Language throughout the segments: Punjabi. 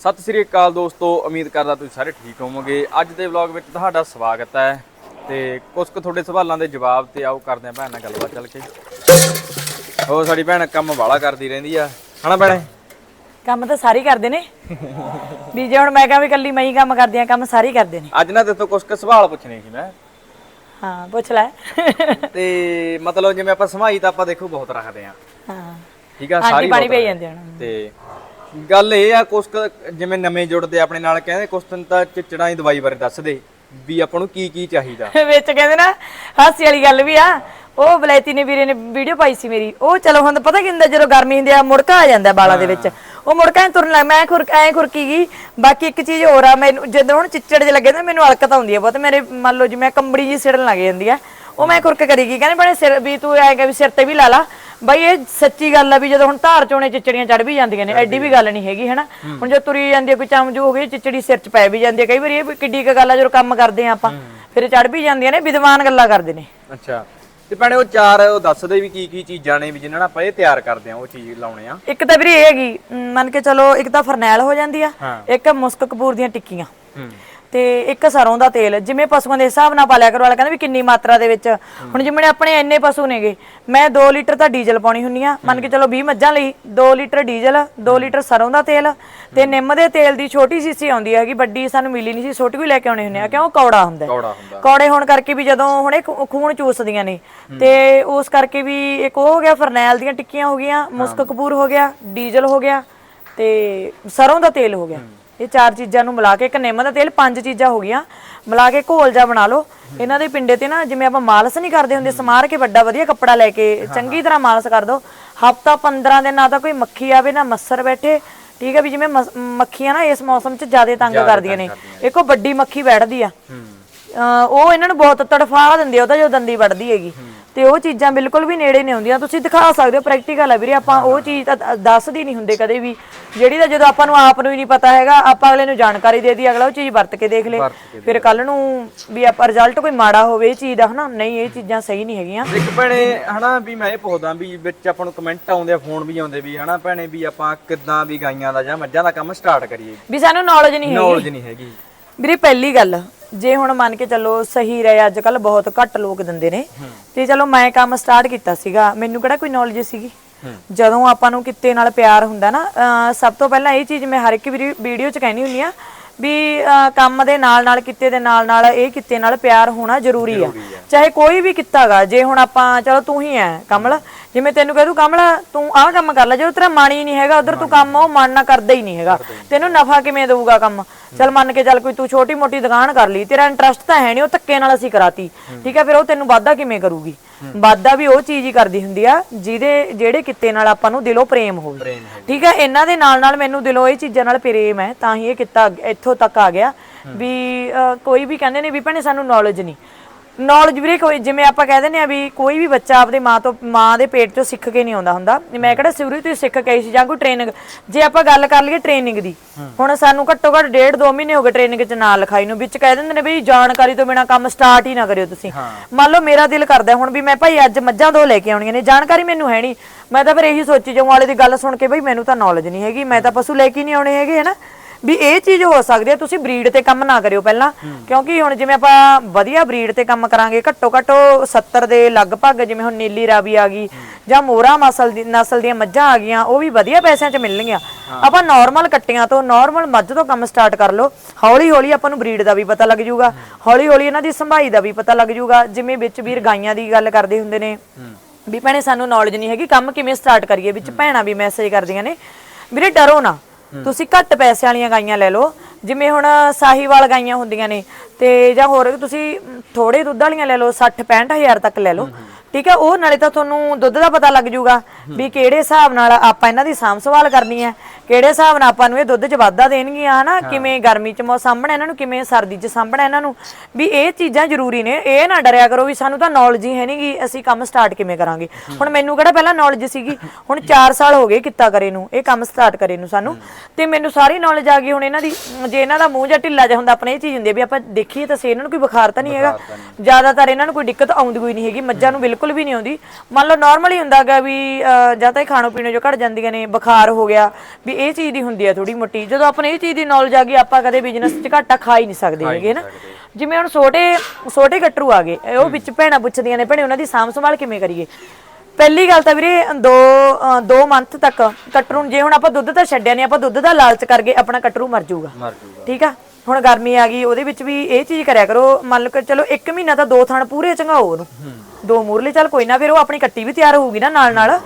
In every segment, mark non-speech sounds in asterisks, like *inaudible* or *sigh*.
ਸਤਿ ਸ੍ਰੀ ਅਕਾਲ ਦੋਸਤੋ ਉਮੀਦ ਕਰਦਾ ਤੁਸੀਂ ਸਾਰੇ ਠੀਕ ਹੋਵੋਗੇ। ਅੱਜ ਦੇ ਵਲੌਗ ਵਿੱਚ ਤੁਹਾਡਾ ਸਵਾਗਤ ਹੈ ਤੇ ਕੁਝ ਕੁ ਤੁਹਾਡੇ ਸਵਾਲਾਂ ਦੇ ਜਵਾਬ ਤੇ ਆਓ ਕਰਦੇ ਆਂ ਭੈਣ ਨਾਲ ਗੱਲਬਾਤ ਚੱਲ ਕੇ। ਉਹ ਸਾਡੀ ਭੈਣ ਕੰਮ ਵਾਲਾ ਕਰਦੀ ਰਹਿੰਦੀ ਆ। ਹਨਾ ਭੈਣੇ? ਕੰਮ ਤਾਂ ਸਾਰੇ ਹੀ ਕਰਦੇ ਨੇ। ਵੀ ਜੇ ਹੁਣ ਮੈਂ ਕਹਾਂ ਵੀ ਕੱਲੀ ਮੈਂ ਹੀ ਕੰਮ ਕਰਦੀ ਆ ਕੰਮ ਸਾਰੇ ਹੀ ਕਰਦੇ ਨੇ। ਅੱਜ ਨਾ ਤੇ ਤੋਂ ਕੁਝ ਕੁ ਸਵਾਲ ਪੁੱਛਣੇ ਸੀ ਮੈਂ। ਹਾਂ ਪੁੱਛ ਲੈ। ਤੇ ਮਤਲਬ ਜਿਵੇਂ ਆਪਾਂ ਸਮਾਈ ਤਾਂ ਆਪਾਂ ਦੇਖੋ ਬਹੁਤ ਰੱਖਦੇ ਆ ਹਾਂ। ਠੀਕ ਆ ਸਾਰੀ ਪਾਣੀ ਪਈ ਜਾਂਦੇ ਹੁਣ। ਤੇ ਗੱਲ ਇਹ ਆ ਕੁਛ ਕੁ ਜਿਵੇਂ ਨਵੇਂ ਜੁੜਦੇ ਆਪਣੇ ਨਾਲ ਕਹਿੰਦੇ ਕੁਛ ਦਿਨ ਤਾਂ ਚਿਚੜਾਂ ਦੀ ਦਵਾਈ ਬਾਰੇ ਦੱਸ ਦੇ ਵੀ ਆਪਾਂ ਨੂੰ ਕੀ ਕੀ ਚਾਹੀਦਾ। *laughs* ਵਿੱਚ ਕਹਿੰਦੇ ਨਾ ਹਾਸੀ ਵਾਲੀ ਗੱਲ ਵੀ ਆ ਉਹ ਬਲੈਤੀ ਨੇ ਵੀਰੇ ਨੇ ਵੀਡੀਓ ਪਾਈ ਸੀ ਮੇਰੀ ਉਹ ਚਲੋ ਹੁਣ ਤਾਂ ਪਤਾ ਕੀ ਹੁੰਦਾ ਜਦੋਂ ਗਰਮੀ ਹੁੰਦੀ ਆ ਮੁੜਕਾ ਆ ਜਾਂਦਾ ਬਾਲਾਂ ਦੇ ਵਿੱਚ। ਉਹ ਮੁੜਕਾ ਐਂ ਤੁਰਨ ਲੱਗ ਮੈਂ ਖੁਰ ਐ ਖੁਰਕੀ ਗਈ ਬਾਕੀ ਇੱਕ ਚੀਜ਼ ਹੋਰ ਆ ਮੈਨੂੰ ਜਦੋਂ ਹੁਣ ਚਿੱਚੜ ਜੇ ਲੱਗੇ ਤਾਂ ਮੈਨੂੰ ਅਲਕਤ ਆਉਂਦੀ ਆ ਬਹੁਤ ਮੇਰੇ ਮੰਨ ਲਓ ਜਿਵੇਂ ਕੰਬੜੀ ਜੀ ਸਿੜਨ ਲੱਗ ਜਾਂਦੀ ਆ। ਉਹ ਮੈਂ ਖੁਰਕ ਕਰੀ ਗਈ ਕਹਿੰਦੇ ਬੜੇ ਸਿਰ ਵੀ ਤੂੰ ਐ ਕਿ ਵੀ ਸਿਰ ਤੇ ਵੀ ਲਾ ਲਾ ਬਈ ਇਹ ਸੱਚੀ ਗੱਲ ਆ ਵੀ ਜਦੋਂ ਹੁਣ ਧਾਰ ਚੋਣੇ ਚਿਚੜੀਆਂ ਚੜ ਵੀ ਜਾਂਦੀਆਂ ਨੇ ਐਡੀ ਵੀ ਗੱਲ ਨਹੀਂ ਹੈਗੀ ਹਨਾ? ਹੁਣ ਜੇ ਤੁਰੀ ਜਾਂਦੀ ਕੋਈ ਚਮਜੂ ਹੋ ਗਈ ਚਿਚੜੀ ਸਿਰ 'ਚ ਪੈ ਵੀ ਜਾਂਦੀ ਆ। ਕਈ ਵਾਰੀ ਇਹ ਕਿੱਡੀ ਕੁ ਗੱਲ ਆ ਜਦੋਂ ਕੰਮ ਕਰਦੇ ਆ ਆਪਾਂ ਫਿਰ ਚੜ ਵੀ ਜਾਂਦੀਆਂ ਨੇ ਵਿਦਵਾਨ ਗੱਲਾਂ ਕਰਦੇ ਨੇ। ਅੱਛਾ। ਤੇ ਭੈਣੇ ਉਹ ਚਾਰ ਉਹ ਦੱਸ ਦੇ ਵੀ ਕੀ ਕੀ ਚੀਜ਼ਾਂ ਨੇ ਵੀ ਜਿਨ੍ਹਾਂ ਨਾਲ ਆਪਾਂ ਇਹ ਤਿਆਰ ਕਰਦੇ ਆ ਉਹ ਚੀਜ਼ ਲਾਉਣੇ ਆ। ਇੱਕ ਤਾਂ ਵੀਰੇ ਇਹ ਹੈਗੀ ਮੰਨ ਕੇ ਚਲੋ ਇੱਕ ਤਾਂ ਫਰਨੈਲ ਹੋ ਜਾਂਦੀ ਆ ਹਾਂ। ਇੱਕ ਮੁਸਕ ਕਪੂਰ ਦੀਆਂ ਟਿੱਕੀਆਂ। ਹੂੰ। ਤੇ ਇੱਕ ਸਰੋਂ ਦਾ ਤੇਲ ਜਿਵੇਂ ਪਸ਼ੂਆਂ ਦੇ ਹਿਸਾਬ ਨਾਲ ਪਾਲਿਆ ਕਰੋ ਵਾਲਾ ਕਹਿੰਦਾ ਵੀ ਕਿੰਨੀ ਮਾਤਰਾ ਦੇ ਵਿੱਚ। ਹੁਣ ਜਿਵੇਂ ਆਪਣੇ ਇੰਨੇ ਪਸ਼ੂ ਨੇਗੇ ਮੈਂ 2 ਲੀਟਰ ਤਾਂ ਡੀਜ਼ਲ ਪਾਉਣੀ ਹੁੰਨੀ ਆ। ਮੰਨ ਕੇ ਚਲੋ 20 ਮੱਝਾਂ ਲਈ 2 ਲੀਟਰ ਡੀਜ਼ਲ 2 ਲੀਟਰ ਸਰੋਂ ਦਾ ਤੇਲ ਤੇ ਨਿੰਮ ਦੇ ਤੇਲ ਦੀ ਛੋਟੀ ਸੀਸੀ ਆਉਂਦੀ ਹੈਗੀ ਵੱਡੀ ਸਾਨੂੰ ਮਿਲੀ ਨਹੀਂ ਸੀ ਛੋਟੀ ਵੀ ਲੈ ਕੇ ਆਉਣੇ ਹੁੰਨੇ ਆ ਕਿਉਂ? ਕੌੜਾ ਹੁੰਦਾ। ਕੌੜਾ ਹੁੰਦਾ। ਕੌੜੇ ਹੋਣ ਕਰਕੇ ਵੀ ਜਦੋਂ ਹੁਣ ਇਹ ਖੂਨ ਚੂਸਦੀਆਂ ਨੇ ਤੇ ਉਸ ਕਰਕੇ ਵੀ ਇੱਕ ਉਹ ਹੋ ਗਿਆ ਫਰਨੈਲ ਦੀਆਂ ਟਿੱਕੀਆਂ ਹੋ ਗਈਆਂ ਮੁਸਕ ਕਪੂਰ ਹੋ ਗਿਆ ਡੀਜ਼ਲ ਹੋ ਗਿਆ ਤੇ ਸਰੋਂ ਦਾ ਤੇਲ ਹੋ ਗਿਆ। ਇਹ ਚਾਰ ਚੀਜ਼ਾਂ ਨੂੰ ਮਿਲਾ ਕੇ ਇੱਕ ਨਿੰਮ ਦਾ ਤੇਲ ਪੰਜ ਚੀਜ਼ਾਂ ਹੋ ਗਈਆਂ। ਮਿਲਾ ਕੇ ਘੋਲ ਜਾ ਬਣਾ ਲਓ। ਇਹਨਾਂ ਦੇ ਪਿੰਡੇ ਤੇ ਨਾ ਜਿਵੇਂ ਆਪਾਂ ਮਾਲਸ਼ ਨਹੀਂ ਕਰਦੇ ਹੁੰਦੇ ਸਮਾਰ ਕੇ ਵੱਡਾ ਵਧੀਆ ਕੱਪੜਾ ਲੈ ਕੇ ਚੰਗੀ ਤਰ੍ਹਾਂ ਮਾਲਸ਼ ਕਰ ਦਿਓ ਹਫਤਾ 15 ਦਿਨ ਨਾ ਤਾਂ ਕੋਈ ਮੱਖੀ ਆਵੇ ਨਾ ਮੱਸਰ ਬੈਠੇ। ਠੀਕ ਹੈ ਵੀ ਜਿਵੇਂ ਮੱਖੀਆਂ ਨਾ ਇਸ ਮੌਸਮ 'ਚ ਜ਼ਿਆਦਾ ਤੰਗ ਕਰਦੀਆਂ ਨੇ। ਇੱਕੋ ਵੱਡੀ ਮੱਖੀ ਬੈਠਦੀ ਆ। ਉਹ ਇਹਨਾਂ ਨੂੰ ਬਹੁਤ ਤੜਫਾ ਦਿੰਦੀ ਆ ਉਹਦਾ ਜੋ ਦੰਦੀ ਵੱਢਦੀ ਹੈਗੀ। ਤੇ ਉਹ ਚੀਜ਼ਾਂ ਬਿਲਕੁਲ ਵੀ ਨੇੜੇ ਨਹੀਂ ਹੁੰਦੀਆਂ। ਤੁਸੀਂ ਦਿਖਾ ਸਕਦੇ ਹੋ ਪ੍ਰੈਕਟੀਕਲ ਆ ਵੀਰੇ ਆਪਾਂ ਉਹ ਚੀਜ਼ ਤਾਂ ਦੱਸਦੀ ਨਹੀਂ ਹੁੰਦੇ ਕਦੇ ਵੀ। ਜਿਹੜੀ ਤਾਂ ਜਦੋਂ ਆਪਾਂ ਨੂੰ ਆਪ ਨੂੰ ਹੀ ਨਹੀਂ ਪਤਾ ਹੈਗਾ ਆਪਾਂ ਅਗਲੇ ਨੂੰ ਜਾਣਕਾਰੀ ਦੇ ਦੀ ਅਗਲਾ ਉਹ ਚੀਜ਼ ਵਰਤ ਕੇ ਦੇਖ ਲੇ। ਫਿਰ ਕੱਲ ਨੂੰ ਵੀ ਆਪਾਂ ਰਿਜ਼ਲਟ ਕੋਈ ਮਾੜਾ ਹੋਵੇ ਇਹ ਚੀਜ਼ ਦਾ ਹਨਾ? ਨਹੀਂ ਇਹ ਚੀਜ਼ਾਂ ਸਹੀ ਨਹੀਂ ਹੈਗੀਆਂ। ਇੱਕ ਭੈਣੇ ਹਨਾ ਵੀ ਮੈਂ ਇਹ ਪੁੱਛਦਾ ਵੀ ਵਿੱਚ ਆਪਾਂ ਨੂੰ ਕਮੈਂਟ ਆਉਂਦੇ ਆ ਫੋਨ ਵੀ ਆਉਂਦੇ ਵੀ ਹਨਾ ਭੈਣੇ ਵੀ ਆਪਾਂ ਕਿੱਦਾਂ ਵੀ ਗਾਈਆਂ ਦਾ ਜਾਂ ਮੱਝਾਂ ਦਾ ਕੰਮ ਸਟਾਰਟ ਕਰੀਏ। ਵੀ ਸਾਨੂੰ ਨੌਲੇਜ ਨਹੀਂ ਹੈਗੀ। ਨੌਲੇਜ ਨਹੀਂ ਹੈਗੀ। ਵੀਰੇ ਪਹਿਲੀ ਗੱਲ ਜੇ ਹੁਣ ਮੰਨ ਕੇ ਚੱਲੋ ਸਹੀ ਰਹੇ ਅੱਜ ਕੱਲ ਬਹੁਤ ਘੱਟ ਲੋਕ ਦਿੰਦੇ ਨੇ। ਤੇ ਚਲੋ ਮੈਂ ਕੰਮ ਸਟਾਰਟ ਕੀਤਾ ਸੀਗਾ ਮੈਨੂੰ ਕਿਹੜਾ ਕੋਈ ਨੌਲੇਜ ਸੀਗੀ? ਜਦੋਂ ਆਪਾਂ ਨੂੰ ਕਿੱਤੇ ਨਾਲ ਪਿਆਰ ਹੁੰਦਾ ਨਾ ਅਹ ਸਭ ਤੋਂ ਪਹਿਲਾਂ ਇਹ ਚੀਜ਼ ਮੈਂ ਹਰ ਇੱਕ ਵੀਡੀਓ 'ਚ ਕਹਿਣੀ ਹੁੰਨੀ ਆ ਵੀ ਕੰਮ ਦੇ ਨਾਲ ਨਾਲ ਕਿੱਤੇ ਦੇ ਨਾਲ ਨਾਲ ਇਹ ਕਿੱਤੇ ਨਾਲ ਪਿਆਰ ਹੋਣਾ ਜ਼ਰੂਰੀ ਆ। ਚਾਹੇ ਕੋਈ ਵੀ ਕਿੱਤਾਗਾ ਜੇ ਹੁਣ ਆਪਾਂ ਚਲੋ ਤੂੰ ਹੀ ਐ ਕਮਲ। ਜਿਵੇਂ ਤੈਨੂੰ ਕਹਿ ਦੂ ਕਮਲ ਤੂੰ ਆਹ ਕੰਮ ਕਰ ਲੈ ਜਦੋਂ ਤੇਰਾ ਮਨ ਹੀ ਨਹੀਂ ਹੈਗਾ ਉਧਰ ਤੂੰ ਕੰਮ ਉਹ ਮਨ ਨਾ ਕਰਦਾ ਹੀ ਨਹੀਂ ਹੈਗਾ। ਤੈਨੂੰ ਨਫਾ ਕਿਵੇਂ ਦੇਊਗਾ ਕੰਮ? ਚਲ ਮੰਨ ਕੇ ਚੱਲ ਕੋਈ ਤੂੰ ਛੋਟੀ ਮੋਟੀ ਦੁਕਾਨ ਕਰ ਲਈ ਤੇਰਾ ਇੰਟਰਸਟ ਤਾਂ ਹੈ ਨਹੀਂ ਉਹ ਧੱਕੇ ਨਾਲ ਅਸੀਂ ਕਰਾਤੀ। ਠੀਕ ਹੈ ਫਿਰ ਉਹ ਤੈਨੂੰ ਵਾਧਾ ਕਿਵੇਂ ਕਰੂਗੀ? ਵਾਧਾ ਵੀ ਉਹ ਚੀਜ਼ ਹੀ ਕਰਦੀ ਹੁੰਦੀ ਆ ਜਿਹਦੇ ਜਿਹੜੇ ਕਿੱਤੇ ਨਾਲ ਆਪਾਂ ਨੂੰ ਦਿਲੋਂ ਪ੍ਰੇਮ ਹੋਵੇ। ਠੀਕ ਹੈ ਇਹਨਾਂ ਦੇ ਨਾਲ ਨਾਲ ਮੈਨੂੰ ਦਿਲੋਂ ਇਹ ਚੀਜ਼ਾਂ ਨਾਲ ਪ੍ਰੇਮ ਹੈ ਤਾਂ ਹੀ ਇਹ ਕਿੱਤਾ ਇੱਥੋਂ ਤੱਕ ਆ ਗਿਆ। ਵੀ ਕੋਈ ਵੀ ਕਹਿੰਦੇ ਨੇ ਵੀ ਭੈਣੇ ਸਾਨੂੰ ਨੌਲੇਜ ਨਹੀਂ। ਨੌਲੇਜ ਵੀਰੇ ਕੋਈ ਜਿਵੇਂ ਆਪਾਂ ਕਹਿ ਦਿੰਦੇ ਆ ਵੀ ਕੋਈ ਵੀ ਬੱਚਾ ਆਪਦੇ ਮਾਂ ਤੋਂ ਮਾਂ ਦੇ ਪੇਟ ਚੋਂ ਸਿੱਖ ਕੇ ਨਹੀਂ ਆਉਂਦਾ ਹੁੰਦਾ। ਮੈਂ ਕਿਹੜਾ ਸਿਵਰੀ ਤੋਂ ਸਿੱਖ ਕੇ ਆਈ ਸੀ ਜਾਂ ਕੋਈ ਟ੍ਰੇਨਿੰਗ ਜੇ ਆਪਾਂ ਗੱਲ ਕਰ ਲਈਏ ਟ੍ਰੇਨਿੰਗ ਦੀ ਹੁਣ ਸਾਨੂੰ ਘੱਟੋ ਘੱਟ ਡੇਢ ਦੋ ਮਹੀਨੇ ਹੋ ਗਏ ਟ੍ਰੇਨਿੰਗ 'ਚ ਨਾਲ ਲਿਖਾਈ ਨੂੰ ਵਿੱਚ ਕਹਿ ਦਿੰਦੇ ਨੇ ਵੀ ਜਾਣਕਾਰੀ ਤੋਂ ਬਿਨਾ ਕੰਮ ਸਟਾਰਟ ਹੀ ਨਾ ਕਰਿਓ ਤੁਸੀਂ। ਮੰਨ ਲਓ ਮੇਰਾ ਦਿਲ ਕਰਦਾ ਹੁਣ ਵੀ ਮੈਂ ਭਾਈ ਅੱਜ ਮੱਝਾਂ ਦੋ ਲੈ ਕੇ ਆਉਣੀਆਂ ਨੇ ਜਾਣਕਾਰੀ ਮੈਨੂੰ ਹੈ ਨਹੀਂ। ਮੈਂ ਤਾਂ ਫਿਰ ਇਹੀ ਸੋਚੀ ਜਾਉਂ ਵਾਲੇ ਦੀ ਗੱਲ ਸੁਣ ਕੇ ਬਈ ਮੈਨੂੰ ਤਾਂ ਨੌਲੇਜ ਨਹੀਂ ਹੈਗੀ ਮੈਂ ਤਾਂ ਪਸ਼ੂ ਲੈ ਕੇ ਨਹੀਂ ਆਉਣੇ ਹੈਗੇ ਹਨਾ? ਵੀ ਇਹ ਚੀਜ਼ ਹੋ ਸਕਦੀ ਹੈ ਤੁਸੀਂ ਬਰੀਡ ਤੇ ਕੰਮ ਨਾ ਕਰਿਓ ਪਹਿਲਾਂ। ਕਿਉਂਕਿ ਹੁਣ ਜਿਵੇਂ ਆਪਾਂ ਵਧੀਆ ਬਰੀਡ ਤੇ ਕੰਮ ਕਰਾਂਗੇ ਘੱਟੋ ਘੱਟ ਉਹ 70 ਦੇ ਲਗਭਗ ਜਿਵੇਂ ਹੁਣ ਨੀਲੀ ਰਾਵੀ ਆ ਗਈ ਜਾਂ ਮੋਰਾ ਨਸਲ ਦੀ ਨਸਲ ਦੀਆਂ ਮੱਝਾਂ ਆ ਗਈਆਂ ਉਹ ਵੀ ਵਧੀਆ ਪੈਸਿਆਂ 'ਚ ਮਿਲਣਗੀਆਂ। ਆਪਾਂ ਨਾਰਮਲ ਕੱਟੀਆਂ ਤੋਂ ਨਾਰਮਲ ਮੱਝ ਤੋਂ ਕੰਮ ਸਟਾਰਟ ਕਰ ਲਓ। ਹੌਲੀ ਹੌਲੀ ਆਪਾਂ ਨੂੰ ਬਰੀਡ ਦਾ ਵੀ ਪਤਾ ਲੱਗ ਜਾਊਗਾ। ਹੌਲੀ ਹੌਲੀ ਇਹਨਾਂ ਦੀ ਸੰਭਾਈ ਦਾ ਵੀ ਪਤਾ ਲੱਗ ਜਾਊਗਾ। ਜਿਵੇਂ ਵਿੱਚ ਵੀਰ ਗਾਈਆਂ ਦੀ ਗੱਲ ਕਰਦੇ ਹੁੰਦੇ ਨੇ ਵੀ ਭੈਣੇ ਸਾਨੂੰ ਨੌਲੇਜ ਨਹੀਂ ਹੈਗੀ ਕੰਮ ਕਿਵੇਂ ਸਟਾਰਟ ਕਰੀਏ? ਵਿੱਚ ਭੈਣਾਂ ਵੀ ਮੈਸੇਜ ਕਰਦੀਆਂ ਨੇ। ਵੀਰੇ ਡਰੋ ਨਾ। ਤੁਸੀਂ ਘੱਟ ਪੈਸੇ ਵਾਲੀਆਂ ਗਾਈਆਂ ਲੈ ਲਓ ਜਿਵੇਂ ਹੁਣ ਸਾਹੀਵਾਲ ਗਾਈਆਂ ਹੁੰਦੀਆਂ ਨੇ ਤੇ ਜਾਂ ਹੋਰ ਤੁਸੀਂ ਥੋੜੇ ਦੁੱਧ ਵਾਲੀਆਂ ਲੈ ਲਓ 60 65000 ਤੱਕ ਲੈ ਲਓ। ਠੀਕ ਹੈ ਉਹ ਨਾਲੇ ਤਾਂ ਤੁਹਾਨੂੰ ਦੁੱਧ ਦਾ ਪਤਾ ਲੱਗ ਜਾਊਗਾ ਵੀ ਕਿਹੜੇ ਹਿਸਾਬ ਨਾਲ ਆਪਾਂ ਇਹਨਾਂ ਦੀ ਸਾਂਭ ਸੰਭਾਲ ਕਰਨੀ ਹੈ ਕਿਹੜੇ ਹਿਸਾਬ ਨਾਲ ਆਪਾਂ ਨੂੰ ਇਹ ਦੁੱਧ 'ਚ ਵਾਧਾ ਦੇਣਗੀਆਂ ਹਨਾ? ਕਿਵੇਂ ਗਰਮੀ 'ਚ ਮੌ ਸਾਂਭਣਾ ਇਹਨਾਂ ਨੂੰ ਕਿਵੇਂ ਸਰਦੀ 'ਚ ਸਾਂਭਣਾ ਇਹਨਾਂ ਨੂੰ ਵੀ ਇਹ ਚੀਜ਼ਾਂ ਜ਼ਰੂਰੀ ਨੇ ਇਹ ਨਾ ਡਰਿਆ ਕਰੋ ਵੀ ਸਾਨੂੰ ਤਾਂ ਨੌਲੇਜ ਹੀ ਹੈ ਨਹੀਂਗੀ ਅਸੀਂ ਕੰਮ ਸਟਾਰਟ ਕਿਵੇਂ ਕਰਾਂਗੇ। ਹੁਣ ਮੈਨੂੰ ਕਿਹੜਾ ਪਹਿਲਾਂ ਨੌਲੇਜ ਸੀਗੀ? ਹੁਣ 4 ਸਾਲ ਹੋ ਗਏ ਕਿੱਤਾ ਕਰੇ ਨੂੰ ਇਹ ਕੰਮ ਸਟਾਰਟ ਕਰੇ ਨੂੰ ਸਾਨੂੰ ਤੇ ਮੈਨੂੰ ਸਾਰੀ ਨੌਲੇਜ ਆ ਗਈ ਹੁਣ ਇਹਨਾਂ ਦੀ ਜੇ ਇਹਨਾਂ ਦਾ ਮੂੰਹ ਜਾਂ ਢਿੱਲਾ ਜਿਹਾ ਹੁੰਦਾ ਆਪਣੇ ਇਹ ਚੀਜ਼ ਹੁੰਦੀ ਹੈ ਵੀ ਆਪਾਂ ਦੇਖੀਏ ਤਾਂ ਸੇ ਇਹਨਾਂ ਨੂੰ ਕੋਈ ਬੁਖਾਰ ਤਾਂ ਨਹੀਂ ਹੈਗਾ। ਜ਼ਿਆਦਾਤਰ ਇਹਨਾਂ ਨੂੰ ਕੋਈ ਦਿੱਕਤ ਆਉਂਦੀ ਕੋਈ ਨਹੀਂ ਹੈਗੀ ਮੱਝਾਂ ਨੂੰ ਬਿਲਕੁਲ ਬਿਲਕੁਲ ਵੀ ਨਹੀਂ ਆਉਂਦੀ। ਮੰਨ ਲਓ ਨਾਰਮਲੀ ਹੁੰਦਾਗਾ ਵੀ ਅਹ, ਜਾਂ ਤਾਂ ਇਹ ਖਾਣੋ ਪੀਣੋ ਜੋ ਘਟ ਜਾਂਦੀਆਂ ਨੇ ਬੁਖਾਰ ਹੋ ਗਿਆ ਵੀ ਇਹ ਚੀਜ਼ ਦੀ ਹੁੰਦੀ ਆ ਥੋੜੀ ਮੋਟੀ। ਜਦੋਂ ਆਪਾਂ ਨੂੰ ਇਹ ਚੀਜ਼ ਦੀ ਨੌਲੇਜ ਆ ਗਈ ਆਪਾਂ ਕਦੇ ਬਿਜ਼ਨਸ 'ਚ ਘਾਟਾ ਖਾ ਹੀ ਨਹੀਂ ਸਕਦੇ ਹੈਗੇ ਨਾ। ਜਿਵੇਂ ਹੁਣ ਛੋਟੇ ਛੋਟੇ ਗੱਟਰੂ ਆ ਗਏ ਇਹ ਉਹ ਵਿੱਚ ਭੈਣਾਂ ਪੁੱਛਦੀਆਂ ਨੇ ਭੈਣੇ ਉਹਨਾਂ ਦੀ ਸਾਂਭ ਸੰਭਾਲ ਕਿਵੇਂ ਕਰੀਏ? ਪਹਿਲੀ ਗੱਲ ਤਾਂ ਵੀਰੇ ਦੋ ਅਹ, ਦੋ ਮੰਥ ਤੱਕ ਕਟਰੂ ਜੇ ਹੁਣ ਆਪਾਂ ਦੁੱਧ ਤਾਂ ਛੱਡਿਆ ਨਹੀਂ ਆਪਾਂ ਦੁੱਧ ਦਾ ਲਾਲਚ ਕਰਕੇ ਆਪਣਾ ਕਟਰੂ ਮਰ ਜਾਊਗਾ। ਮਰ ਜੂਗਾ ਠੀਕ ਆ? ਹੁਣ ਗਰਮੀ ਆ ਗਈ ਉਹਦੇ ਵਿੱਚ ਵੀ ਇਹ ਚੀਜ਼ ਕਰਿਆ ਕਰੋ ਮੰਨ ਲਓ ਕਿ ਚਲੋ 1 ਮਹੀਨਾ ਤਾਂ ਦੋ ਥਣ ਪੂਰੇ ਚੰਗਾਓ ਉਹਨੂੰ ਦੋ ਮੂਰਲੇ ਚੱਲ ਕੋਈ ਨਾ ਫਿਰ ਉਹ ਆਪਣੀ ਕੱਟੀ ਵੀ ਤਿਆਰ ਹੋਊਗੀ ਨਾ ਨਾਲ ਨਾਲ।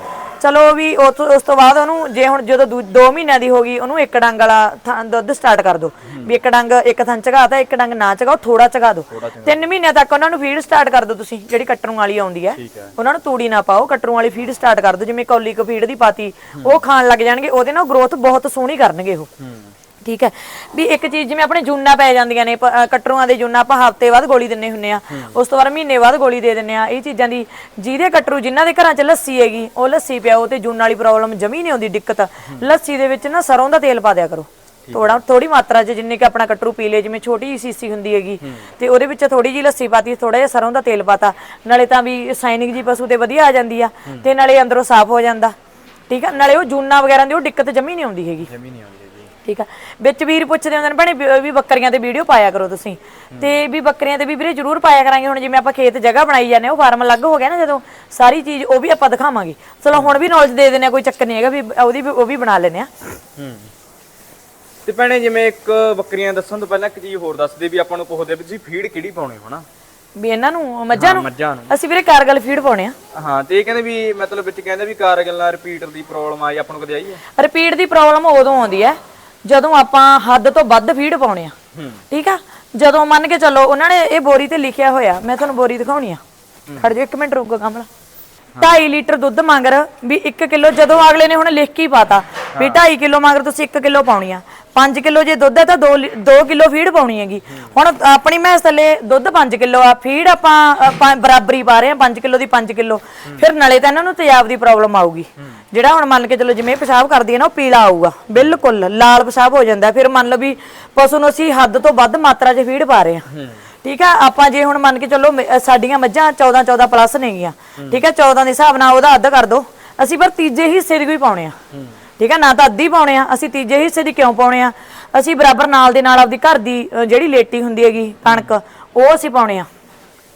ਚਲੋ ਵੀ ਉਸ ਤੋਂ ਬਾਅਦ ਉਹਨੂੰ ਜੇ ਹੁਣ ਜਦੋਂ 2 ਮਹੀਨਿਆਂ ਦੀ ਹੋ ਗਈ ਉਹਨੂੰ ਇੱਕ ਡੰਗ ਵਾਲਾ ਦੁੱਧ ਸਟਾਰਟ ਕਰ ਦਿਓ ਵੀ ਇੱਕ ਡੰਗ ਇੱਕ ਥਣ ਚਗਾਤਾ ਇੱਕ ਡੰਗ ਨਾ ਚਗਾਓ ਥੋੜਾ ਚਗਾ ਦਿਓ ਤਿੰਨ ਮਹੀਨਿਆਂ ਤੱਕ ਉਹਨਾਂ ਨੂੰ ਫੀਡ ਸਟਾਰਟ ਕਰ ਦਿਓ ਤੁਸੀਂ ਜਿਹੜੀ ਕੱਟਣ ਵਾਲੀ ਆਉਂਦੀ ਹੈ। ਉਹਨਾਂ ਨੂੰ ਤੂੜੀ ਨਾ ਪਾਓ ਕੱਟਣ ਵਾਲੀ ਫੀਡ ਸਟਾਰਟ ਕਰ ਦਿਓ ਜਿਵੇਂ ਕੌਲੀ ਕੁ ਫੀਡ ਦੀ ਪਾਤੀ ਉਹ ਖਾਣ ਲੱਗ ਜਾਣਗੇ ਉਹਦੇ ਨਾਲ ਗਰੋਥ ਬਹੁਤ ਸੋਹਣੀ ਕਰਨਗੇ ਉਹ। ਠੀਕ ਹੈ? ਵੀ ਇੱਕ ਚੀਜ਼ ਜਿਵੇਂ ਆਪਣੇ ਜੂਨਾ ਪੈ ਜਾਂਦੀਆਂ ਨੇ ਕਟਰੂਆਂ ਦੇ ਜੂਨਾ ਆਪਾਂ ਹਫ਼ਤੇ ਬਾਅਦ ਗੋਲੀ ਦਿੰਨੇ ਹੁੰਨੇ ਆ। ਉਸ ਤੋਂ ਬਾਅਦ ਮਹੀਨੇ ਬਾਅਦ ਗੋਲੀ ਦੇ ਦਿੰਨੇ ਆ। ਇਹ ਚੀਜ਼ਾਂ ਦੀ ਜਿਹਦੇ ਕਟਰੂ ਜਿਨ੍ਹਾਂ ਦੇ ਘਰਾਂ 'ਚ ਲੱਸੀ ਹੈਗੀ ਉਹ ਲੱਸੀ ਪਿਆਓ ਤੇ ਜੂਨ ਵਾਲੀ ਪ੍ਰੋਬਲਮ ਜਮੀ ਨਹੀਂ ਆਉਂਦੀ ਦਿੱਕਤ। ਲੱਸੀ ਦੇ ਵਿੱਚ ਨਾ ਸਰੋਂ ਦਾ ਤੇਲ ਪਾ ਦਿਆ ਕਰੋ। ਥੋੜਾ ਥੋੜੀ ਮਾਤਰਾ 'ਚ ਜਿੰਨੇ ਕਿ ਆਪਣਾ ਕਟਰੂ ਪੀ ਲੇ ਜਿਵੇਂ ਛੋਟੀ ਜਿਹੀ ਸੀਸੀ ਹੁੰਦੀ ਹੈਗੀ ਤੇ ਉਹਦੇ ਵਿੱਚ ਥੋੜੀ ਜਿਹੀ ਲੱਸੀ ਪਾਤੀ ਥੋੜਾ ਜਿਹਾ ਸਰੋਂ ਦਾ ਤੇਲ ਪਾਤਾ। ਨਾਲੇ ਤਾਂ ਵੀ ਸਾਈਨਿੰਗ ਜੀ ਪਸ਼ੂ ਤੇ ਵਧੀਆ ਆ ਜਾਂਦੀ ਆ ਤੇ ਨਾਲੇ ਅੰਦਰੋਂ ਸਾਫ਼ ਹੋ ਜਾਂਦਾ। ਠੀਕ ਆ? ਨਾਲੇ ਉਹ ਜੂਨਾ ਵਗੈਰਾ ਦੀ ਉਹ ਦਿੱਕਤ ਜਮੀ ਨਹੀਂ ਆਉਂਦੀ ਹੈਗੀ। ਜਮੀ ਨਹੀਂ ਆਉਂਦੀ। ਠੀਕ ਆ। ਵਿੱਚ ਵੀਰ ਪੁੱਛਦੇ ਹੁੰਦੇ ਨੇ ਭੈਣੇ ਵੀ- ਵੀ ਬੱਕਰੀਆਂ ਤੇ ਵੀਡੀਓ ਪਾਇਆ ਕਰੋ ਤੁਸੀਂ। ਤੇ ਵੀ ਬੱਕਰੀਆਂ ਤੇ ਵੀ ਵੀਰੇ ਜ਼ਰੂਰ ਪਾਇਆ ਕਰਾਂਗੇ। ਹੁਣ ਜਿਵੇਂ ਆਪਾਂ ਖੇਤ ਜਗ੍ਹਾ ਬਣਾਈ ਜਾਂਦੇ ਹਾਂ, ਉਹ ਫਾਰਮ ਅਲੱਗ ਹੋ ਗਿਆ ਨਾ ਜਦੋਂ ਸਾਰੀ ਚੀਜ਼ ਉਹ ਵੀ ਆਪਾਂ ਦਿਖਾਵਾਂਗੇ। ਚਲੋ ਹੁਣ ਵੀ ਨੌਲੇਜ ਦੇ ਦਿੰਦੇ ਆ ਕੋਈ ਚੱਕਰ ਨਹੀਂ ਹੈਗਾ ਵੀ ਉਹਦੀ ਵੀ ਉਹ ਵੀ ਬਣਾ ਲੈਨੇ ਆ। ਹੂੰ। ਤੇ ਭੈਣੇ ਜਿਵੇਂ ਇੱਕ ਬੱਕਰੀਆਂ ਦੱਸਣ ਤੋਂ ਪਹਿਲਾਂ ਇੱਕ ਚੀਜ਼ ਹੋਰ ਦੱਸਦੇ ਵੀ ਆਪਾਂ ਨੂੰ ਪੁੱਛਦੇ ਵੀ ਤੁਸੀਂ ਫੀਡ ਕਿਹੜੀ ਪਾਉਣੀ ਹੋਣਾ? ਵੀ ਇਹਨਾਂ ਨੂੰ ਮੱਝਾਂ ਨੂੰ? ਮੱਝਾਂ ਨੂੰ। ਅਸੀਂ ਵੀਰੇ ਕਾਰਗਲ ਫੀਡ ਪਾਉਣੇ ਆ। ਹਾਂ ਤੇ ਇਹ ਕਹਿੰਦੇ ਵੀ ਮਤਲਬ ਵਿੱਚ ਕਹਿੰਦੇ ਵੀ ਕਾਰਗਲ ਨਾਲ ਰਿਪੀਟਰ ਦੀ ਪ੍ਰੋਬਲਮ ਆਈ ਆਪਾਂ ਨੂੰ ਕਦੇ ਆਈ ਹੈ? ਰਿਪੀਟ ਦੀ ਪ੍ਰੋਬਲਮ ਉਦੋਂ ਆਉਂਦੀ ਹੈ ਜਦੋਂ ਆਪਾਂ ਹੱਦ ਤੋਂ ਵੱਧ ਫੀਡ ਪਾਉਣੇ ਆ। ਠੀਕ ਆ? ਜਦੋਂ ਮੰਨ ਕੇ ਚੱਲੋ ਉਹਨਾਂ ਨੇ ਇਹ ਬੋਰੀ ਤੇ ਲਿਖਿਆ ਹੋਇਆ ਮੈਂ ਤੁਹਾਨੂੰ ਬੋਰੀ ਦਿਖਾਉਣੀ ਆ। ਖੜ ਜਾ ਇੱਕ ਮਿੰਟ ਰੁਕੋ ਕਮਲਾ। 2.5 ਲੀਟਰ ਦੁੱਧ ਮੰਗਰ ਵੀ 1 ਕਿਲੋ ਜਦੋਂ ਅਗਲੇ ਨੇ ਹੁਣ ਲਿਖ ਕੇ ਪਾਤਾ ਵੀ 2.5 ਕਿਲੋ ਮੰਗਰ ਤੁਸੀਂ 1 ਕਿਲੋ ਪਾਉਣੀ ਆ। 5 ਕਿਲੋ ਜੇ ਦੁੱਧ ਹੈ ਤਾਂ 2 2 ਕਿਲੋ ਫੀਡ ਪਾਉਣੀ ਹੈਗੀ। ਹੁਣ ਆਪਣੀ ਮੈਸ ਥੱਲੇ ਦੁੱਧ 5 ਕਿਲੋ ਆ ਫੀਡ ਆਪਾਂ ਬਰਾਬਰੀ ਪਾ ਰਹੇ ਆ 5 ਕਿਲੋ ਦੀ 5 ਕਿਲੋ। ਫਿਰ ਨਾਲੇ ਤਾਂ ਇਹਨਾਂ ਨੂੰ ਤੇਜ਼ਾਬ ਦੀ ਪ੍ਰੋਬਲਮ ਆਊਗੀ। ਜਿਹੜਾ ਹੁਣ ਮੰਨ ਕੇ ਚੱਲੋ ਜਿਵੇਂ ਪਿਸ਼ਾਬ ਕਰਦੀ ਹੈ ਨਾ ਉਹ ਪੀਲਾ ਆਊਗਾ। ਬਿਲਕੁਲ ਲਾਲ ਪਿਸ਼ਾਬ ਹੋ ਜਾਂਦਾ ਫਿਰ ਮੰਨ ਲਓ ਵੀ ਪਸ਼ੂ ਨੂੰ ਅਸੀਂ ਹੱਦ ਤੋਂ ਵੱਧ ਮਾਤਰਾ 'ਚ ਫੀਡ ਪਾ ਰਹੇ ਆ ਠੀਕ ਆ? ਆਪਾਂ ਜੇ ਹੁਣ ਮੰਨ ਕੇ ਚੱਲੋ ਮ- ਸਾਡੀਆਂ ਮੱਝਾਂ 14 14 ਪਲੱਸ ਨੇਗੀਆਂ। ਠੀਕ ਆ? 14 ਦੇ ਹਿਸਾਬ ਨਾਲ ਉਹਦਾ ਅੱਧ ਕਰ ਦੋ। ਅਸੀਂ ਪਰ ਤੀਜੇ ਹਿੱਸੇ ਦੀ ਕੋਈ ਪਾਉਣੇ ਆ। ਠੀਕ ਆ? ਨਾ ਤਾਂ ਅੱਧੀ ਪਾਉਣੇ ਆ। ਅਸੀਂ ਤੀਜੇ ਹਿੱਸੇ ਦੀ ਕਿਉਂ ਪਾਉਣੇ ਆ? ਅਸੀਂ ਬਰਾਬਰ ਨਾਲ ਦੇ ਨਾਲ ਆਪਦੀ ਘਰ ਦੀ ਅ, ਜਿਹੜੀ ਲੇਟੀ ਹੁੰਦੀ ਹੈਗੀ ਕਣਕ ਉਹ ਅਸੀਂ ਪਾਉਣੇ ਆ।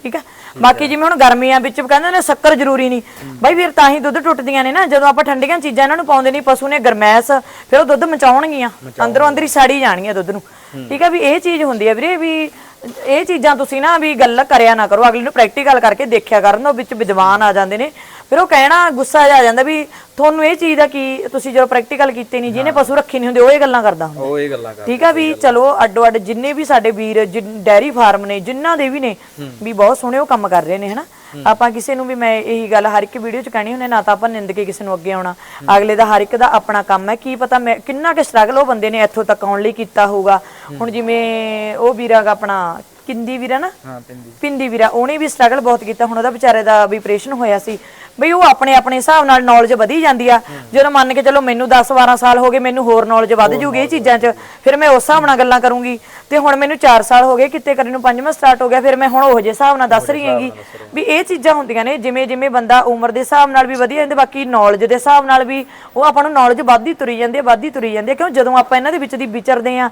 ਠੀਕ ਆ? ਬਾਕੀ ਜਿਵੇਂ ਹੁਣ ਗਰਮੀਆਂ ਵਿੱਚ ਕਹਿੰਦੇ ਨੇ ਸ਼ੱਕਰ ਜ਼ਰੂਰੀ ਨਹੀਂ। ਬਾਈ ਫਿਰ ਤਾਂ ਹੀ ਦੁੱਧ ਟੁੱਟਦੀਆਂ ਨੇ ਨਾ। ਜਦੋਂ ਆਪਾਂ ਠੰਡੀਆਂ ਚੀਜ਼ਾਂ ਇਹਨਾਂ ਨੂੰ ਪਾਉਂਦੇ ਨਹੀਂ ਪਸ਼ੂ ਨੇ ਗਰਮੈਸ਼ ਫਿਰ ਉਹ ਦੁੱਧ ਮਚਾਉਣਗੀਆਂ। ਅੰਦਰੋਂ ਅੰਦਰ ਹੀ ਸਾੜੀ ਜਾਣਗੀਆਂ ਦੁੱਧ ਨੂੰ। ਠੀਕ ਆ? ਵੀ ਇਹ ਚੀਜ਼ ਹੁੰਦੀ ਹੈ ਵੀਰੇ ਵੀ ਇਹ ਚੀਜ਼ਾਂ ਤੁਸੀਂ ਨਾ ਵੀ ਗੱਲ ਕਰਿਆ ਨਾ ਕਰੋ ਅਗਲੇ ਨੂੰ ਪ੍ਰੈਕਟੀਕਲ ਕਰਕੇ ਦੇਖਿਆ ਕਰਨ ਉਹ ਵਿੱਚ ਵਿਦਵਾਨ ਆ ਜਾਂਦੇ ਨੇ। ਫਿਰ ਉਹ ਕਹਿਣਾ ਗੁੱਸਾ ਜਿਹਾ ਆ ਜਾਂਦਾ ਵੀ ਤੁਹਾਨੂੰ ਇਹ ਚੀਜ਼ ਦਾ ਕੀ ਤੁਸੀਂ ਜਦੋਂ ਪ੍ਰੈਕਟੀਕਲ ਕੀਤੇ ਨਹੀਂ ਜਿਹਨੇ ਪਸ਼ੂ ਰੱਖੇ ਨਹੀਂ ਹੁੰਦੇ ਉਹ ਇਹ ਗੱਲਾਂ ਕਰਦਾ ਹੁੰਦਾ। ਉਹ ਇਹ ਗੱਲਾਂ ਕਰ ਠੀਕ ਆ ਵੀ ਚਲੋ ਅੱਡੋ ਅੱਡ ਜਿੰਨੇ ਵੀ ਸਾਡੇ ਵੀਰ ਡੈਰੀ ਫਾਰਮ ਨੇ ਜਿਨ੍ਹਾਂ ਦੇ ਵੀ ਨੇ ਵੀ ਬਹੁਤ ਸੋਹਣੇ ਉਹ ਕੰਮ ਕਰ ਰਹੇ ਨੇ ਹਨਾ? ਆਪਾਂ ਕਿਸੇ ਨੂੰ ਵੀ ਮੈਂ ਇਹੀ ਗੱਲ ਹਰ ਇੱਕ ਵੀਡੀਓ ਚ ਕਹਿਣੀ ਹੁੰਦੇ ਨਾ ਤਾਂ ਆਪਾਂ ਨਿੰਦ ਕੇ ਕਿਸੇ ਨੂੰ ਅੱਗੇ ਆਉਣਾ। ਅਗਲੇ ਦਾ ਹਰ ਇੱਕ ਦਾ ਆਪਣਾ ਕੰਮ ਹੈ। ਕੀ ਪਤਾ ਮੈਂ ਕਿੰਨਾ ਕਿ ਸਟਰਗਲ ਉਹ ਬੰਦੇ ਨੇ ਇੱਥੋਂ ਤੱਕ ਆਉਣ ਲਈ ਕੀਤਾ ਹੋਊਗਾ। ਹੁਣ ਜਿਵੇਂ ਉਹ ਵੀਰਾ ਆਪਣਾ ਕਿੰਦੀ ਵੀਰਾ ਨਾ? ਹਾਂ ਪਿੰਦੀ। ਪਿੰਦੀ ਵੀਰਾ ਉਹਨੇ ਵੀ ਸਟਰਗਲ ਬਹੁਤ ਕੀਤਾ। ਹੁਣ ਉਹਦਾ ਵਿਚਾਰੇ ਦਾ ਵੀ ਆਪਰੇਸ਼ਨ ਹੋਇਆ ਸੀ। ਬਈ ਉਹ ਆਪਣੇ ਆਪਣੇ ਹਿਸਾਬ ਨਾਲ ਨੌਲੇਜ ਵਧੀ ਜਾਂਦੀ ਆ। ਜਦੋਂ ਮੰਨ ਕੇ ਚਲੋ ਮੈਨੂੰ 10 12 ਸਾਲ ਹੋ ਗਏ ਮੈਨੂੰ ਹੋਰ ਨੌਲੇਜ ਵੱਧ ਜੂਗੀ ਇਹ ਚੀਜ਼ਾਂ 'ਚ ਫਿਰ ਮੈਂ ਉਸ ਹਿਸਾਬ ਨਾਲ ਗੱਲਾਂ ਕਰੂੰਗੀ। ਤੇ ਹੁਣ ਮੈਨੂੰ 4 ਸਾਲ ਹੋ ਗਏ ਕਿਤੇ ਕਰੀ ਨੂੰ ਪੰਜਵਾਂ ਸਟਾਰਟ ਹੋ ਗਿਆ ਫਿਰ ਮੈਂ ਹੁਣ ਉਹ ਜਿਹੇ ਹਿਸਾਬ ਨਾਲ ਦੱਸ ਰਹੀ ਹੈਗੀ ਵੀ ਇਹ ਚੀਜ਼ਾਂ ਹੁੰਦੀਆਂ ਨੇ ਜਿਵੇਂ ਜਿਵੇਂ ਬੰਦਾ ਉਮਰ ਦੇ ਹਿਸਾਬ ਨਾਲ ਵੀ ਵਧੀਆ ਜਾਂਦੇ ਬਾਕੀ ਨੌਲੇਜ ਦੇ ਹਿਸਾਬ ਨਾਲ ਵੀ ਉਹ ਆਪਾਂ ਨੂੰ ਨੌਲੇਜ ਵੱਧਦੀ ਤੁਰੀ ਜਾਂਦੀ ਹੈ ਵੱਧਦੀ ਤੁਰੀ ਜਾਂਦੀ ਹੈ ਕਿਉਂ? ਜਦੋਂ ਆਪਾਂ ਇਹਨਾਂ ਦੇ ਵਿੱਚ ਦੀ ਵਿਚਰਦੇ ਆ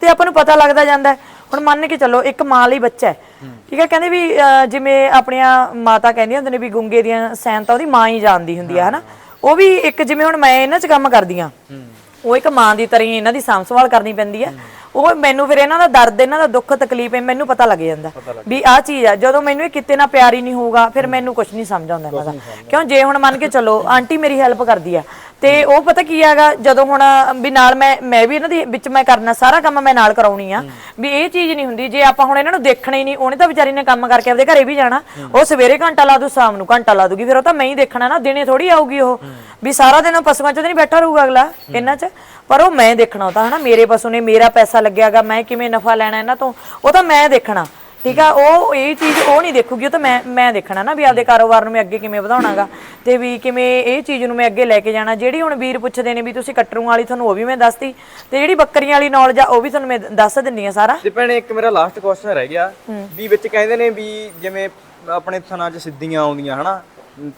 ਤੇ ਆਪਾਂ ਨੂੰ ਪਤਾ ਲੱਗਦਾ ਜਾਂਦਾ ਹੈ। ਹੁਣ ਮੰਨ ਕੇ ਚੱਲੋ ਇੱਕ ਮਾਂ ਲਈ ਬੱਚਾ ਹੈ ਠੀਕ ਹੈ ਕਹਿੰਦੇ ਵੀ ਅਹ, ਜਿਵੇਂ ਆਪਣੀਆਂ ਮਾਤਾ ਕਹਿੰਦੀਆਂ ਹੁੰਦੇ ਨੇ ਵੀ ਗੁੰਗੇ ਦੀਆਂ ਸੈਨ ਤਾਂ ਉਹਦੀ ਮਾਂ ਹੀ ਜਾਣਦੀ ਹੁੰਦੀ ਆ ਹਨਾ? ਉਹ ਵੀ ਇੱਕ ਜਿਵੇਂ ਹੁਣ ਮੈਂ ਇਹਨਾਂ 'ਚ ਕੰਮ ਕਰਦੀ ਆ ਉਹ ਇੱਕ ਮਾਂ ਦੀ ਤਰ੍ਹਾਂ ਹੀ ਇਹਨਾਂ ਦੀ ਸਾਂਭ ਸੰਭਾਲ ਕਰਨੀ ਪੈਂਦੀ ਹੈ ਉਹ ਮੈਨੂੰ ਫਿਰ ਇਹਨਾਂ ਦਾ ਦਰਦ ਇਹਨਾਂ ਦਾ ਦੁੱਖ ਤਕਲੀਫ ਹੈ ਮੈਨੂੰ ਪਤਾ ਲੱਗ ਜਾਂਦਾ ਵੀ ਆਹ ਚੀਜ਼ ਆ ਜਦੋਂ ਮੈਨੂੰ ਇਹ ਕਿਤੇ ਨਾ ਪਿਆਰ ਨਹੀਂ ਹੋਊਗਾ ਫਿਰ ਮੈਨੂੰ ਕੁਝ ਨਹੀਂ ਸਮਝ ਆਉਂਦਾ ਇਹਨਾਂ ਦਾ। ਕਿਉਂ? ਜੇ ਹੁਣ ਮੰਨ ਕੇ ਚੱਲੋ ਆਂਟੀ ਮੇਰੀ ਹੈਲਪ ਕਰਦੀ ਆ ਤੇ ਉਹ ਪਤਾ ਕੀ ਹੈਗਾ, ਜਦੋਂ ਹੁਣ, ਵੀ ਨਾਲ ਮੈਂ ਮੈਂ ਵੀ ਇਹਨਾਂ ਦੇ ਵਿੱਚ ਮੈਂ ਕਰਨਾ, ਸਾਰਾ ਕੰਮ ਮੈਂ ਨਾਲ ਕਰਾਉਣੀ ਆ, ਵੀ ਇਹ ਚੀਜ਼ ਨਹੀਂ ਹੁੰਦੀ, ਜੇ ਆਪਾਂ ਹੁਣ ਇਹਨਾਂ ਨੂੰ ਦੇਖਣਾ ਹੀ ਨਹੀਂ, ਉਹਨੇ ਤਾਂ ਵਿਚਾਰੀ ਨੇ ਕੰਮ ਕਰਕੇ ਆਪਦੇ ਘਰੇ ਵੀ ਜਾਣਾ, ਉਹ ਸਵੇਰੇ ਘੰਟਾ ਲਾ ਦੂ, ਸ਼ਾਮ ਨੂੰ ਘੰਟਾ ਲਾ ਦੂਗੀ, ਫਿਰ ਉਹ ਤਾਂ ਮੈਂ ਹੀ ਦੇਖਣਾ ਨਾ, ਦਿਨੇ ਥੋੜੀ ਆਊਗੀ ਉਹ, ਵੀ ਸਾਰਾ ਦਿਨ ਉਹ ਪਸ਼ੂਆਂ 'ਚ ਤਾਂ ਨਹੀਂ ਬੈਠਾ ਰਹੂਗਾ ਅਗਲਾ, ਇਹਨਾਂ 'ਚ, ਪਰ ਉਹ ਮੈਂ ਦੇਖਣਾ, ਉਹ ਤਾਂ ਹਨਾ, ਮੇਰੇ ਪਸ਼ੂ ਨੇ, ਮੇਰਾ ਪੈਸਾ ਲੱਗਿਆਗਾ, ਮੈਂ ਕਿਵੇਂ ਨਫਾ ਲੈਣਾ ਇਹਨਾਂ ਤੋਂ, ਉਹ ਤਾਂ ਮੈਂ ਦੇਖਣਾ ਠੀਕ ਆ ਉਹ ਇਹ ਚੀਜ਼ ਉਹ ਨਹੀਂ ਦੇਖੂਗੀ ਉਹ ਤਾਂ ਮੈਂ ਮੈਂ ਦੇਖਣਾ ਨਾ ਵੀ ਆਪਦੇ ਕਾਰੋਬਾਰ ਨੂੰ ਮੈਂ ਅੱਗੇ ਕਿਵੇਂ ਵਧਾਉਣਾਗਾ ਤੇ ਵੀ ਕਿਵੇਂ ਇਹ ਚੀਜ਼ ਨੂੰ ਮੈਂ ਅੱਗੇ ਲੈ ਕੇ ਜਾਣਾ। ਜਿਹੜੀ ਹੁਣ ਵੀਰ ਪੁੱਛਦੇ ਨੇ ਵੀ ਤੁਸੀਂ ਕੱਟਰੂ ਵਾਲੀ ਤੁਹਾਨੂੰ ਉਹ ਵੀ ਮੈਂ ਦੱਸਤੀ ਤੇ ਜਿਹੜੀ ਬੱਕਰੀਆਂ ਵਾਲੀ ਨੌਲੇਜ ਆ ਉਹ ਵੀ ਤੁਹਾਨੂੰ ਮੈਂ ਦੱਸ ਦਿੰਨੀ ਆ ਸਾਰਾ। ਤੇ ਭੈਣੇ ਇੱਕ ਮੇਰਾ ਲਾਸਟ ਕੁਐਸਚਨ ਰਹਿ ਗਿਆ ਵੀ ਵਿੱਚ ਕਹਿੰਦੇ ਨੇ ਵੀ ਜਿਵੇਂ ਆਪਣੇ ਥਣਾਂ 'ਚ ਸਿੱਧੀਆਂ ਆਉਂਦੀਆਂ ਹਨਾ?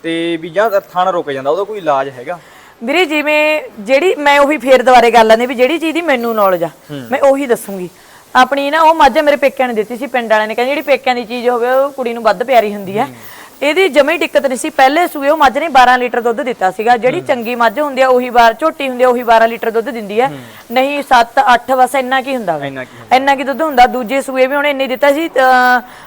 ਤੇ ਵੀ ਜਾਂ ਥਣ ਰੁਕ ਜਾਂਦਾ ਉਹਦਾ ਕੋਈ ਇਲਾਜ ਹੈਗਾ? ਵੀਰੇ ਜਿਵੇਂ ਜਿਹੜੀ ਮੈਂ ਉਹੀ ਫੇਰ ਦੁਬਾਰੇ ਗੱਲ ਆਂਦੀ ਵੀ ਜਿਹੜੀ ਚੀਜ਼ ਦੀ ਮੈਨੂੰ ਨੌਲੇਜ ਆ ਮੈਂ ਉਹੀ ਦੱਸੂਗੀ। ਆਪਣੀ ਨਾ ਉਹ ਮੱਝ ਮੇਰੇ ਪੇਕਿਆਂ ਨੇ ਦਿੱਤੀ ਸੀ ਪਿੰਡ ਵਾਲਿਆਂ ਨੇ। ਕਹਿੰਦੇ ਜਿਹੜੀ ਪੇਕਿਆਂ ਦੀ ਚੀਜ਼ ਹੋਵੇ ਉਹ ਕੁੜੀ ਨੂੰ ਵੱਧ ਪਿਆਰੀ ਹੁੰਦੀ ਹੈ। ਇਹਦੀ ਜਮੇ ਦਿੱਕਤ ਨਹੀਂ ਸੀ। ਪਹਿਲੇ ਸੂਏ ਉਹ ਮੱਝ ਨੇ 12 ਲੀਟਰ ਦੁੱਧ ਦਿੱਤਾ ਸੀਗਾ। ਜਿਹੜੀ ਚੰਗੀ ਮੱਝ ਹੁੰਦੀ ਆ ਉਹੀ ਵਾਰ ਝੋਟੀ ਹੁੰਦੀ ਆ ਉਹੀ 12 ਲੀਟਰ ਦੁੱਧ ਦਿੰਦੀ ਹੈ। ਨਹੀਂ 7 8 ਬਸ ਇੰਨਾ ਕੀ ਹੁੰਦਾ ਵਾ। ਇੰਨਾ ਕੀ ਇੰਨਾ ਕੀ ਦੁੱਧ ਹੁੰਦਾ। ਦੂਜੇ ਸੂਏ ਵੀ ਉਹਨੇ ਇੰਨੇ ਦਿੱਤਾ ਸੀ।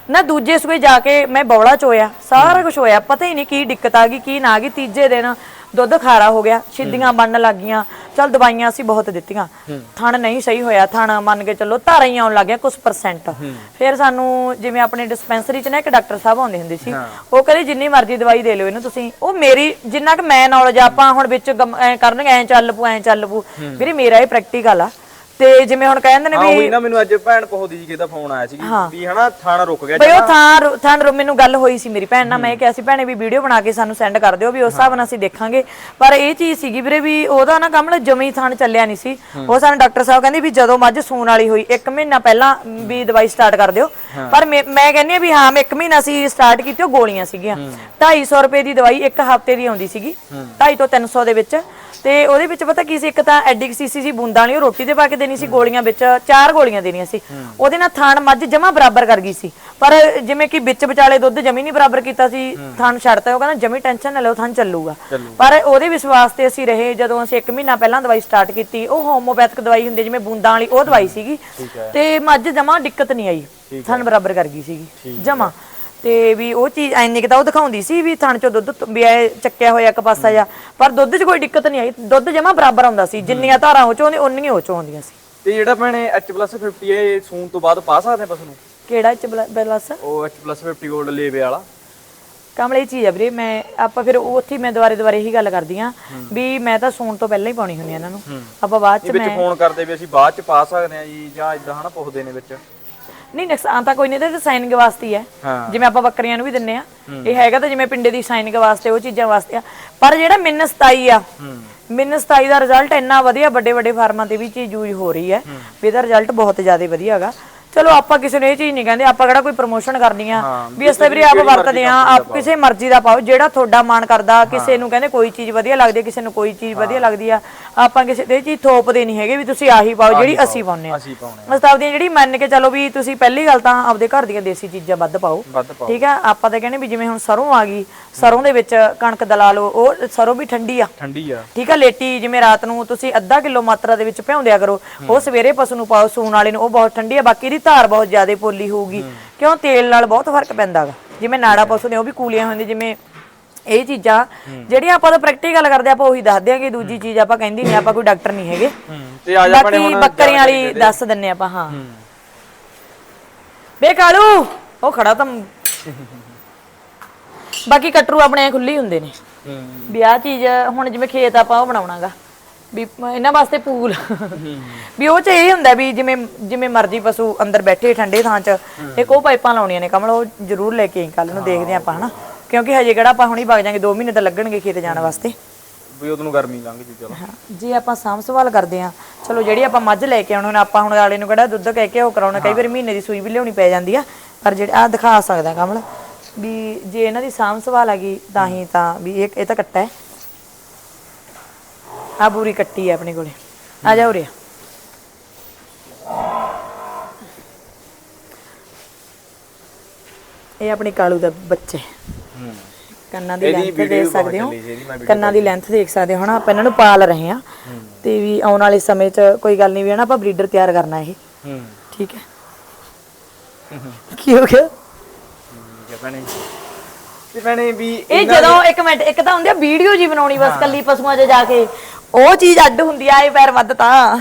ਨਾ ਦੂਜੇ ਸੂਏ ਜਾ ਕੇ ਮੈਂ ਬੌਲਾ ਚੋਇਆ। ਸਾਰਾ ਕੁਝ ਹੋਇਆ। ਪਤਾ ਹੀ ਨਹੀਂ ਕੀ ਦਿੱਕਤ ਆ ਗਈ ਕੀ ਨਾ ਆ ਗਈ। ਤੀਜੇ ਦਿਨ ਦੁੱਧ ਖਾਰਾ ਹੋ ਗਿਆ ਛਿੱਦੀਆਂ ਬਣਨ ਲੱਗ ਗਈਆਂ। ਚਲ ਦਵਾਈਆਂ ਅਸੀਂ ਬਹੁਤ ਦਿੱਤੀਆਂ। ਥਣ ਨਹੀਂ ਸਹੀ ਹੋਇਆ ਥਣ ਮੰਨ ਕੇ ਚੱਲੋ ਧਾਰਾਂ ਹੀ ਆਉਣ ਲੱਗ ਗਿਆ ਕੁਝ ਪਰਸੈਂਟ ਫਿਰ ਸਾਨੂੰ ਜਿਵੇਂ ਆਪਣੇ ਡਿਸਪੈਂਸਰੀ 'ਚ ਨਾ ਇੱਕ ਡਾਕਟਰ ਸਾਹਿਬ ਆਉਂਦੇ ਹੁੰਦੇ ਸੀ ਉਹ ਕਹਿੰਦੇ ਜਿੰਨੀ ਮਰਜ਼ੀ ਦਵਾਈ ਦੇ ਲਿਓ ਇਹਨੂੰ ਤੁਸੀਂ। ਉਹ ਮੇਰੀ ਜਿੰਨਾ ਕਿ ਮੈਂ ਨੌਲੇਜ ਆਪਾਂ ਹੁਣ ਵਿੱਚ ਕਰਨਗੇ ਐਂ ਚੱਲ ਪੂ ਐਂ ਚੱਲ ਪੂ ਵੀਰੇ ਮੇਰਾ ਇਹ ਪ੍ਰੈਕਟੀਕਲ ਆ। ਤੇ ਜਿਵੇਂ ਹੁਣ ਕਹਿੰਦੇ ਨੇ ਹਾਂ ਵੀ ਉਹੀ ਨਾ ਮੈਨੂੰ ਅੱਜ ਭੈਣ ਪਹੁਦੀ ਜੀ ਕਿਹਦਾ ਫੋਨ ਆਇਆ ਸੀ ਵੀ ਹਨਾ ਥਣ ਰੁਕ ਗਿਆ ਬਈ ਉਹ ਥਾਂ ਰੁ- ਥਾਂ ਰੁ- ਮੈਨੂੰ ਗੱਲ ਹੋਈ ਸੀ ਮੇਰੀ ਭੈਣ ਨਾਲ ਮੈਂ ਕਿਹਾ ਸੀ ਭੈਣੇ ਵੀ ਵੀਡੀਓ ਬਣਾ ਕੇ ਸਾਨੂੰ ਸੈਂਡ ਕਰ ਦਿਓ ਵੀ ਉਸ ਹਿਸਾਬ ਨਾਲ ਅਸੀਂ ਦੇਖਾਂਗੇ। ਪਰ ਇਹ ਚੀਜ਼ ਸੀਗੀ ਵੀਰੇ ਵੀ ਉਹਦਾ ਨਾ ਕੰਮ ਨਾ ਜਮੀ ਥਾਂ ਚੱਲਿਆ ਨਹੀਂ ਸੀ। ਉਹ ਸਾਨੂੰ ਡਾਕਟਰ ਸਾਹਿਬ ਕਹਿੰਦੇ ਵੀ ਜਦੋਂ ਮੱਝ ਸੂਣ ਵਾਲੀ ਹੋਈ 1 ਮਹੀਨਾ ਪਹਿਲਾਂ ਵੀ ਦਵਾਈ ਸਟਾਰਟ ਕਰ ਦਿਓ। ਪਰ ਮੈਂ ਮੈਂ ਕਹਿੰਦੀ ਆ ਵੀ ਹਾਂ ਮੈਂ 1 ਮਹੀਨਾ ਸੀ ਸਟਾਰਟ ਕੀਤੀ ਉਹ ਗੋਲੀਆਂ ਸੀਗੀਆਂ। 250 ਰੁਪਏ ਦੀ ਦਵਾਈ ਇੱਕ ਹਫ਼ਤੇ ਦੀ ਆਉਂਦੀ ਸੀਗੀ 250 ਤੋਂ 300 ਦੇ ਵਿੱਚ। ਤੇ ਉਹਦੇ ਵਿੱਚ ਪਤਾ ਕੀ ਸੀ ਇੱਕ ਤਾਂ ਐਡਿਕ ਸੀਸੀ ਸੀ ਬੂੰਦਾਂ ਵਾਲੀ ਉਹ ਰੋਟੀ ਤੇ ਪਾ ਕੇ ਦੇਣੀ ਸੀ ਗੋਲੀਆਂ ਵਿੱਚ ਚਾਰ ਗੋਲੀਆਂ ਦੇਣੀਆਂ ਸੀ। ਉਹਦੇ ਨਾਲ ਥਾਣ ਮੱਝ ਜਮਾ ਬਰਾਬਰ ਕਰ ਗਈ ਸੀ। ਪਰ ਜਿਵੇਂ ਕਿ ਵਿੱਚ ਵਿਚਾਲੇ ਦੁੱਧ ਜਮੀ ਨਹੀਂ ਬਰਾਬਰ ਕੀਤਾ ਸੀ ਥਾਣ ਛੱਡਤਾ ਉਹ ਕਹਿੰਦਾ ਜਮੀ ਟੈਨਸ਼ਨ ਨਾ ਲਓ ਥਾਣ ਚੱਲੂਗਾ। ਪਰ ਉਹਦੇ ਵਿਸ਼ਵਾਸ ਤੇ ਅਸੀਂ ਰਹੇ ਜਦੋਂ ਅਸੀਂ 1 ਮਹੀਨਾ ਪਹਿਲਾਂ ਦਵਾਈ ਸਟਾਰਟ ਕੀਤੀ। ਉਹ ਹੋਮੋਪੈਥਿਕ ਦਵਾਈ ਹੁੰਦੀ ਜਿਵੇਂ ਬੂੰਦਾਂ ਵਾਲੀ ਉਹ ਦਵਾਈ ਸੀਗੀ। ਤੇ ਮੱਝ ਜਮਾ ਦਿੱਕਤ ਨਹੀਂ ਆਈ। ਥਾਣ ਬਰਾਬਰ ਕਰ ਗਈ ਸੀਗੀ। ਜਮਾ। ਤੇ ਵੀ ਉਹ ਚੀਜ਼ ਐਨੇ ਕਿ ਤਾਂ ਉਹ ਦਿਖਾਉਂਦੀ ਸੀ ਵੀ ਥਣ ਚੋਂ ਦੁੱਧ ਵੀ ਐ ਚੱਕਿਆ ਹੋਇਆ ਇੱਕ ਪਾਸਾ ਜਾ ਪਰ ਦੁੱਧ 'ਚ ਕੋਈ ਦਿੱਕਤ ਨਹੀਂ ਆਈ। ਦੁੱਧ ਜਮਾ ਬਰਾਬਰ ਆਉਂਦਾ ਸੀ। ਜਿੰਨੀਆਂ ਧਾਰਾਂ ਉਹ ਚੋਂ ਉਨੀਆਂ ਉਹ ਚੋਂ ਆਉਂਦੀਆਂ ਸੀ। ਤੇ ਜਿਹੜਾ ਭੈਣੇ H+50 ਇਹ ਸੂਣ ਤੋਂ ਬਾਅਦ ਪਾ ਸਕਦੇ ਆ ਪਸ਼ੂ ਨੂੰ? ਕਿਹੜਾ ਚ ਬਲਸ ਉਹ H+50 ਗੋਲਡ ਲੇਵੇ ਵਾਲਾ। ਕਮਲੇ ਚੀਜ਼ ਆ ਵੀਰੇ। ਮੈਂ ਆਪਾਂ ਫਿਰ ਉਹ ਉੱਥੇ ਹੀ ਮੈਂ ਦੁਬਾਰੇ ਦੁਬਾਰੇ ਇਹੀ ਗੱਲ ਕਰਦੀ ਆ ਵੀ ਮੈਂ ਤਾਂ ਸੌਣ ਤੋਂ ਪਹਿਲਾਂ ਹੀ ਪਾਉਣੀ ਹੁੰਦੀ ਆ ਇਹਨਾਂ ਨੂੰ। ਆਪਾਂ ਬਾਅਦ ਚ ਇਹ ਵਿੱਚ ਮੈਂ ਫੋਨ ਕਰਦੇ ਵੀ ਅਸੀਂ ਬਾਅਦ ਚ ਪਾ ਸਕਦੇ ਆ ਜੀ ਜਾਂ ਇਦਾਂ ਹਨਾ ਪੁੱਛਦੇ ਨੇ ਵਿੱਚ। ਨਹੀਂ ਨੁਕਸਾਨ ਤਾਂ ਕੋਈ ਨਹੀਂ ਇਹਦੇ ਸਾਈਨਿੰਗ ਵਾਸਤੇ ਹੀ ਹੈ। ਹਾਂ। ਜਿਵੇਂ ਆਪਾਂ ਬੱਕਰੀਆਂ ਨੂੰ ਵੀ ਦਿੰਨੇ ਆ ਇਹ ਹੈਗਾ ਤਾਂ ਜਿਵੇਂ ਪਿੰਡੇ ਦੀ ਸਾਈਨਿੰਗ ਵਾਸਤੇ ਉਹ ਚੀਜ਼ਾਂ ਵਾਸਤੇ ਆ। ਪਰ ਜਿਹੜਾ ਮਿੰਨ 27 ਆ ਮਿੰਨ 27 ਦਾ ਰਿਜ਼ਲਟ ਇੰਨਾ ਵਧੀਆ ਵੱਡੇ ਵੱਡੇ ਫਾਰਮਾਂ ਤੇ ਵੀ ਚੀਜ਼ ਯੂਜ਼ ਹੋ ਰਹੀ ਹੈ ਵੀ ਇਹਦਾ ਰਿਜ਼ਲਟ ਬਹੁਤ ਜ਼ਿਆਦਾ ਵਧੀਆ ਹੈਗਾ। ਚਲੋ ਆਪਾਂ ਕਿਸੇ ਨੂੰ ਇਹ ਚੀਜ਼ ਨਹੀਂ ਕਹਿੰਦੇ ਆਪਾਂ ਕਿਹੜਾ ਕੋਈ ਪ੍ਰੋਮੋਸ਼ਨ ਕਰਨੀ ਆ ਵੀ ਇਸ ਤੇ ਵੀਰੇ ਆਪ ਵਰਤਦੇ ਆ ਆਪ ਕਿਸੇ ਮਰਜ਼ੀ ਦਾ ਪਾਓ ਜਿਹੜਾ ਤੁਹਾਡਾ ਮਨ ਕਰਦਾ ਕਿਸੇ ਨੂੰ ਕਹਿੰਦੇ ਕੋਈ ਚੀਜ਼ ਵਧੀਆ ਲੱਗਦੀ ਕਿਸੇ ਨੂੰ ਕੋਈ ਚੀਜ਼ ਵਧੀਆ ਲੱਗਦੀ ਆ ਆਪਾਂ ਕਿਸੇ ਇਹ ਚੀਜ਼ ਥੋਪਦੇ ਨਹੀਂ ਹੈਗੇ ਵੀ ਤੁਸੀਂ ਆਹੀ ਪਾਓ ਜਿਹੜੀ ਅਸੀਂ ਪਾਉਂਦੇ ਆ ਅਸੀਂ ਪਾਉਣੇ ਮਸਤਾਬ ਦੀਆਂ ਜਿਹੜੀ ਮੰਨ ਕੇ ਚੱਲੋ ਵੀ ਤੁਸੀਂ ਪਹਿਲੀ ਗੱਲ ਤਾਂ ਆਪਦੇ ਘਰ ਦੀਆਂ ਦੇਸੀ ਚੀਜ਼ਾਂ ਵੱਧ ਪਾਓ। ਠੀਕ ਆ ਆਪਾਂ ਤਾਂ ਕਹਿੰਦੇ ਵੀ ਜਿਵੇਂ ਹੁਣ ਸਰੋਂ ਆ ਗਈ ਸਰੋਂ ਦੇ ਵਿੱਚ ਕਣਕ ਦਲਾ ਲਓ ਉਹ ਸਰੋਂ ਵੀ ਠੰਡੀ ਆ। ਠੰਡੀ ਆ। ਠੀਕ ਆ ਲੇਟੀ ਜਿਵੇਂ ਰਾਤ ਨੂੰ ਤੁਸੀਂ ਅੱਧਾ ਕਿਲੋ ਮਾਤਰਾ ਦੇ ਵਿੱਚ ਭਿਉਂਦਿਆ ਕਰੋ ਉਹ ਸਵੇਰੇ ਪਸ਼ੂ ਨੂੰ ਪਾਓ ਸੂਣ ਵਾਲੇ ਨੂੰ ਉਹ ਬਹੁਤ ਠੰਡੀ ਆ ਬਾਕੀ ਦੀ ਧਾਰ ਬਹੁਤ ਜ਼ਿਆਦਾ ਪੋਲੀ ਹੋਊਗੀ। ਕਿਉਂ? ਤੇਲ ਨਾਲ ਬਹੁਤ ਫ਼ਰਕ ਪੈਂਦਾਗਾ ਜਿਵੇਂ ਨਾੜਾ ਪਸ਼ੂ ਨੇ ਉਹ ਵੀ ਕੂਲੀਆਂ ਹੁੰਦੀਆਂ ਜਿਵੇਂ ਇਹ ਚੀਜ਼ਾਂ ਜਿਹੜੀਆਂ ਆਪਾਂ ਤਾਂ ਪ੍ਰੈਕਟੀਕਲ ਕਰਦੇ ਆਪਾਂ ਉਹੀ ਦੱਸਦੇ ਆ ਕਿ ਦੂਜੀ ਚੀਜ਼ ਆਪਾਂ ਕਹਿੰਦੀ ਨਹੀਂ ਆਪਾਂ ਕੋਈ ਡਾਕਟਰ ਨਹੀਂ ਹੈਗੇ। ਤੇ ਆ ਜਾ ਬਾਕੀ ਹੁਣ ਬੱਕਰੀਆਂ ਵਾਲੀ ਦੱਸ ਦਿੰਨੇ ਆਪਾਂ ਹਾਂ। ਬੇ ਕਾਲੂ ਉਹ ਖੜਾ ਤਾਂ ਬਾਕੀ ਕਟਰੂ ਆਪਣੇ ਖੁੱਲੀ ਹੁੰਦੇ ਨੇ। ਹੂੰ। ਵੀ ਆਹ ਚੀਜ਼ ਹੁਣ ਜਿਵੇਂ ਖੇਤ ਆਪਾਂ ਉਹ ਬਣਾਉਣਾਗਾ। ਵੀ ਇਹਨਾਂ ਵਾਸਤੇ ਪੂਲ। ਵੀ ਉਹ ਚ ਇਹ ਹੁੰਦਾ ਵੀ ਜਿਵੇਂ ਜਿਵੇਂ ਮਰਜ਼ੀ ਪਸ਼ੂ ਅੰਦਰ ਬੈਠੇ ਠੰਡੇ ਥਾਂ 'ਚ ਇੱਕ ਉਹ ਪਾਈਪਾਂ ਲਾਉਣੀਆਂ ਨੇ ਕਮਲ ਉਹ ਜ਼ਰੂਰ ਲੈ ਕੇ ਆਈ ਕੱਲ ਨੂੰ ਦੇਖਦੇ ਆਪਾਂ ਹਨਾ। ਕਿਉਂਕਿ ਹਜੇ ਕਿਹੜਾ ਆਪਾਂ ਹੁਣੀ ਵਗ ਜਾਾਂਗੇ 2 ਮਹੀਨੇ ਤਾਂ ਲੱਗਣਗੇ ਖੇਤ ਜਾਣ ਵਾਸਤੇ। ਵੀ ਉਦੋਂ ਗਰਮੀ ਲੰਘ ਜੂ ਚਲੋ। ਜੇ ਆਪਾਂ ਸਾਂਭ ਸੰਭਾਲ ਕਰਦੇ ਆ ਚਲੋ ਜਿਹੜੀ ਆਪਾਂ ਮੱਝ ਲੈ ਕੇ ਆਉਣਾ ਆਪਾਂ ਹੁਣ ਵਾਲੇ ਨੂੰ ਕਿਹੜਾ ਦੁੱਧ ਕਹਿ ਕੇ ਉਹ ਕਰਾਉਣਾ ਕਈ ਵਾਰ ਮਹੀਨੇ ਦੀ ਸੂਈ ਵੀ ਲਿਆਉਣੀ ਪੈ ਜਾਂਦੀ ਆ ਪਰ ਜਿਹੜੇ ਆ ਦਿਖਾ ਸਕਦਾ ਕਮਲ। ਵੀ ਜੇ ਇਹਨਾਂ ਦੀ ਸਾਂਭ ਸੰਭਾਲ ਹੈਗੀ ਤਾਂ ਹੀ ਤਾਂ ਵੀ ਇਹ ਇਹ ਤਾਂ ਕੱਟਾ ਹੈ। ਆ ਬੂਰੀ ਕੱਟੀ ਹੈ ਆਪਣੇ ਕੋਲੇ। ਆ ਜਾ ਉਰੇ। ਇਹ ਆਪਣੀ ਕਾਲੂ ਦਾ ਬੱਚਾ ਕੰਨਾਂ ਦੀ ਲੈਂਥ ਦੇਖ ਸਕਦੇ ਹੋ। ਕੰਨਾਂ ਦੀ ਲੈਂਥ ਦੇਖ ਸਕਦੇ ਹੋ ਹਨਾ। ਆਪਾਂ ਇਹਨਾਂ ਨੂੰ ਪਾਲ ਰਹੇ ਹਾਂ। ਤੇ ਵੀ ਆਉਣ ਵਾਲੇ ਸਮੇਂ 'ਚ ਕੋਈ ਗੱਲ ਨਹੀਂ ਵੀ ਹਨਾ ਆਪਾਂ ਬਰੀਡਰ ਤਿਆਰ ਕਰਨਾ ਇਹ। ਠੀਕ ਹੈ। ਕੀ ਹੋ ਗਿਆ? ਹੈ ਭੈਣੇ? ਤੇ ਭੈਣੇ ਵੀ ਇਹ ਜਦੋਂ ਇੱਕ ਮਿੰਟ ਇੱਕ ਤਾਂ ਹੁੰਦੀ ਆ ਵੀਡੀਓ ਜੀ ਬਣਾਉਣੀ ਬਸ ਕੱਲੀ ਪਸ਼ੂਆਂ 'ਚ ਜਾ ਕੇ। ਉਹ ਚੀਜ਼ ਅੱਡ ਹੁੰਦੀ ਆ ਇਹ ਪੈਰ ਵੱਧ ਤਾਂ।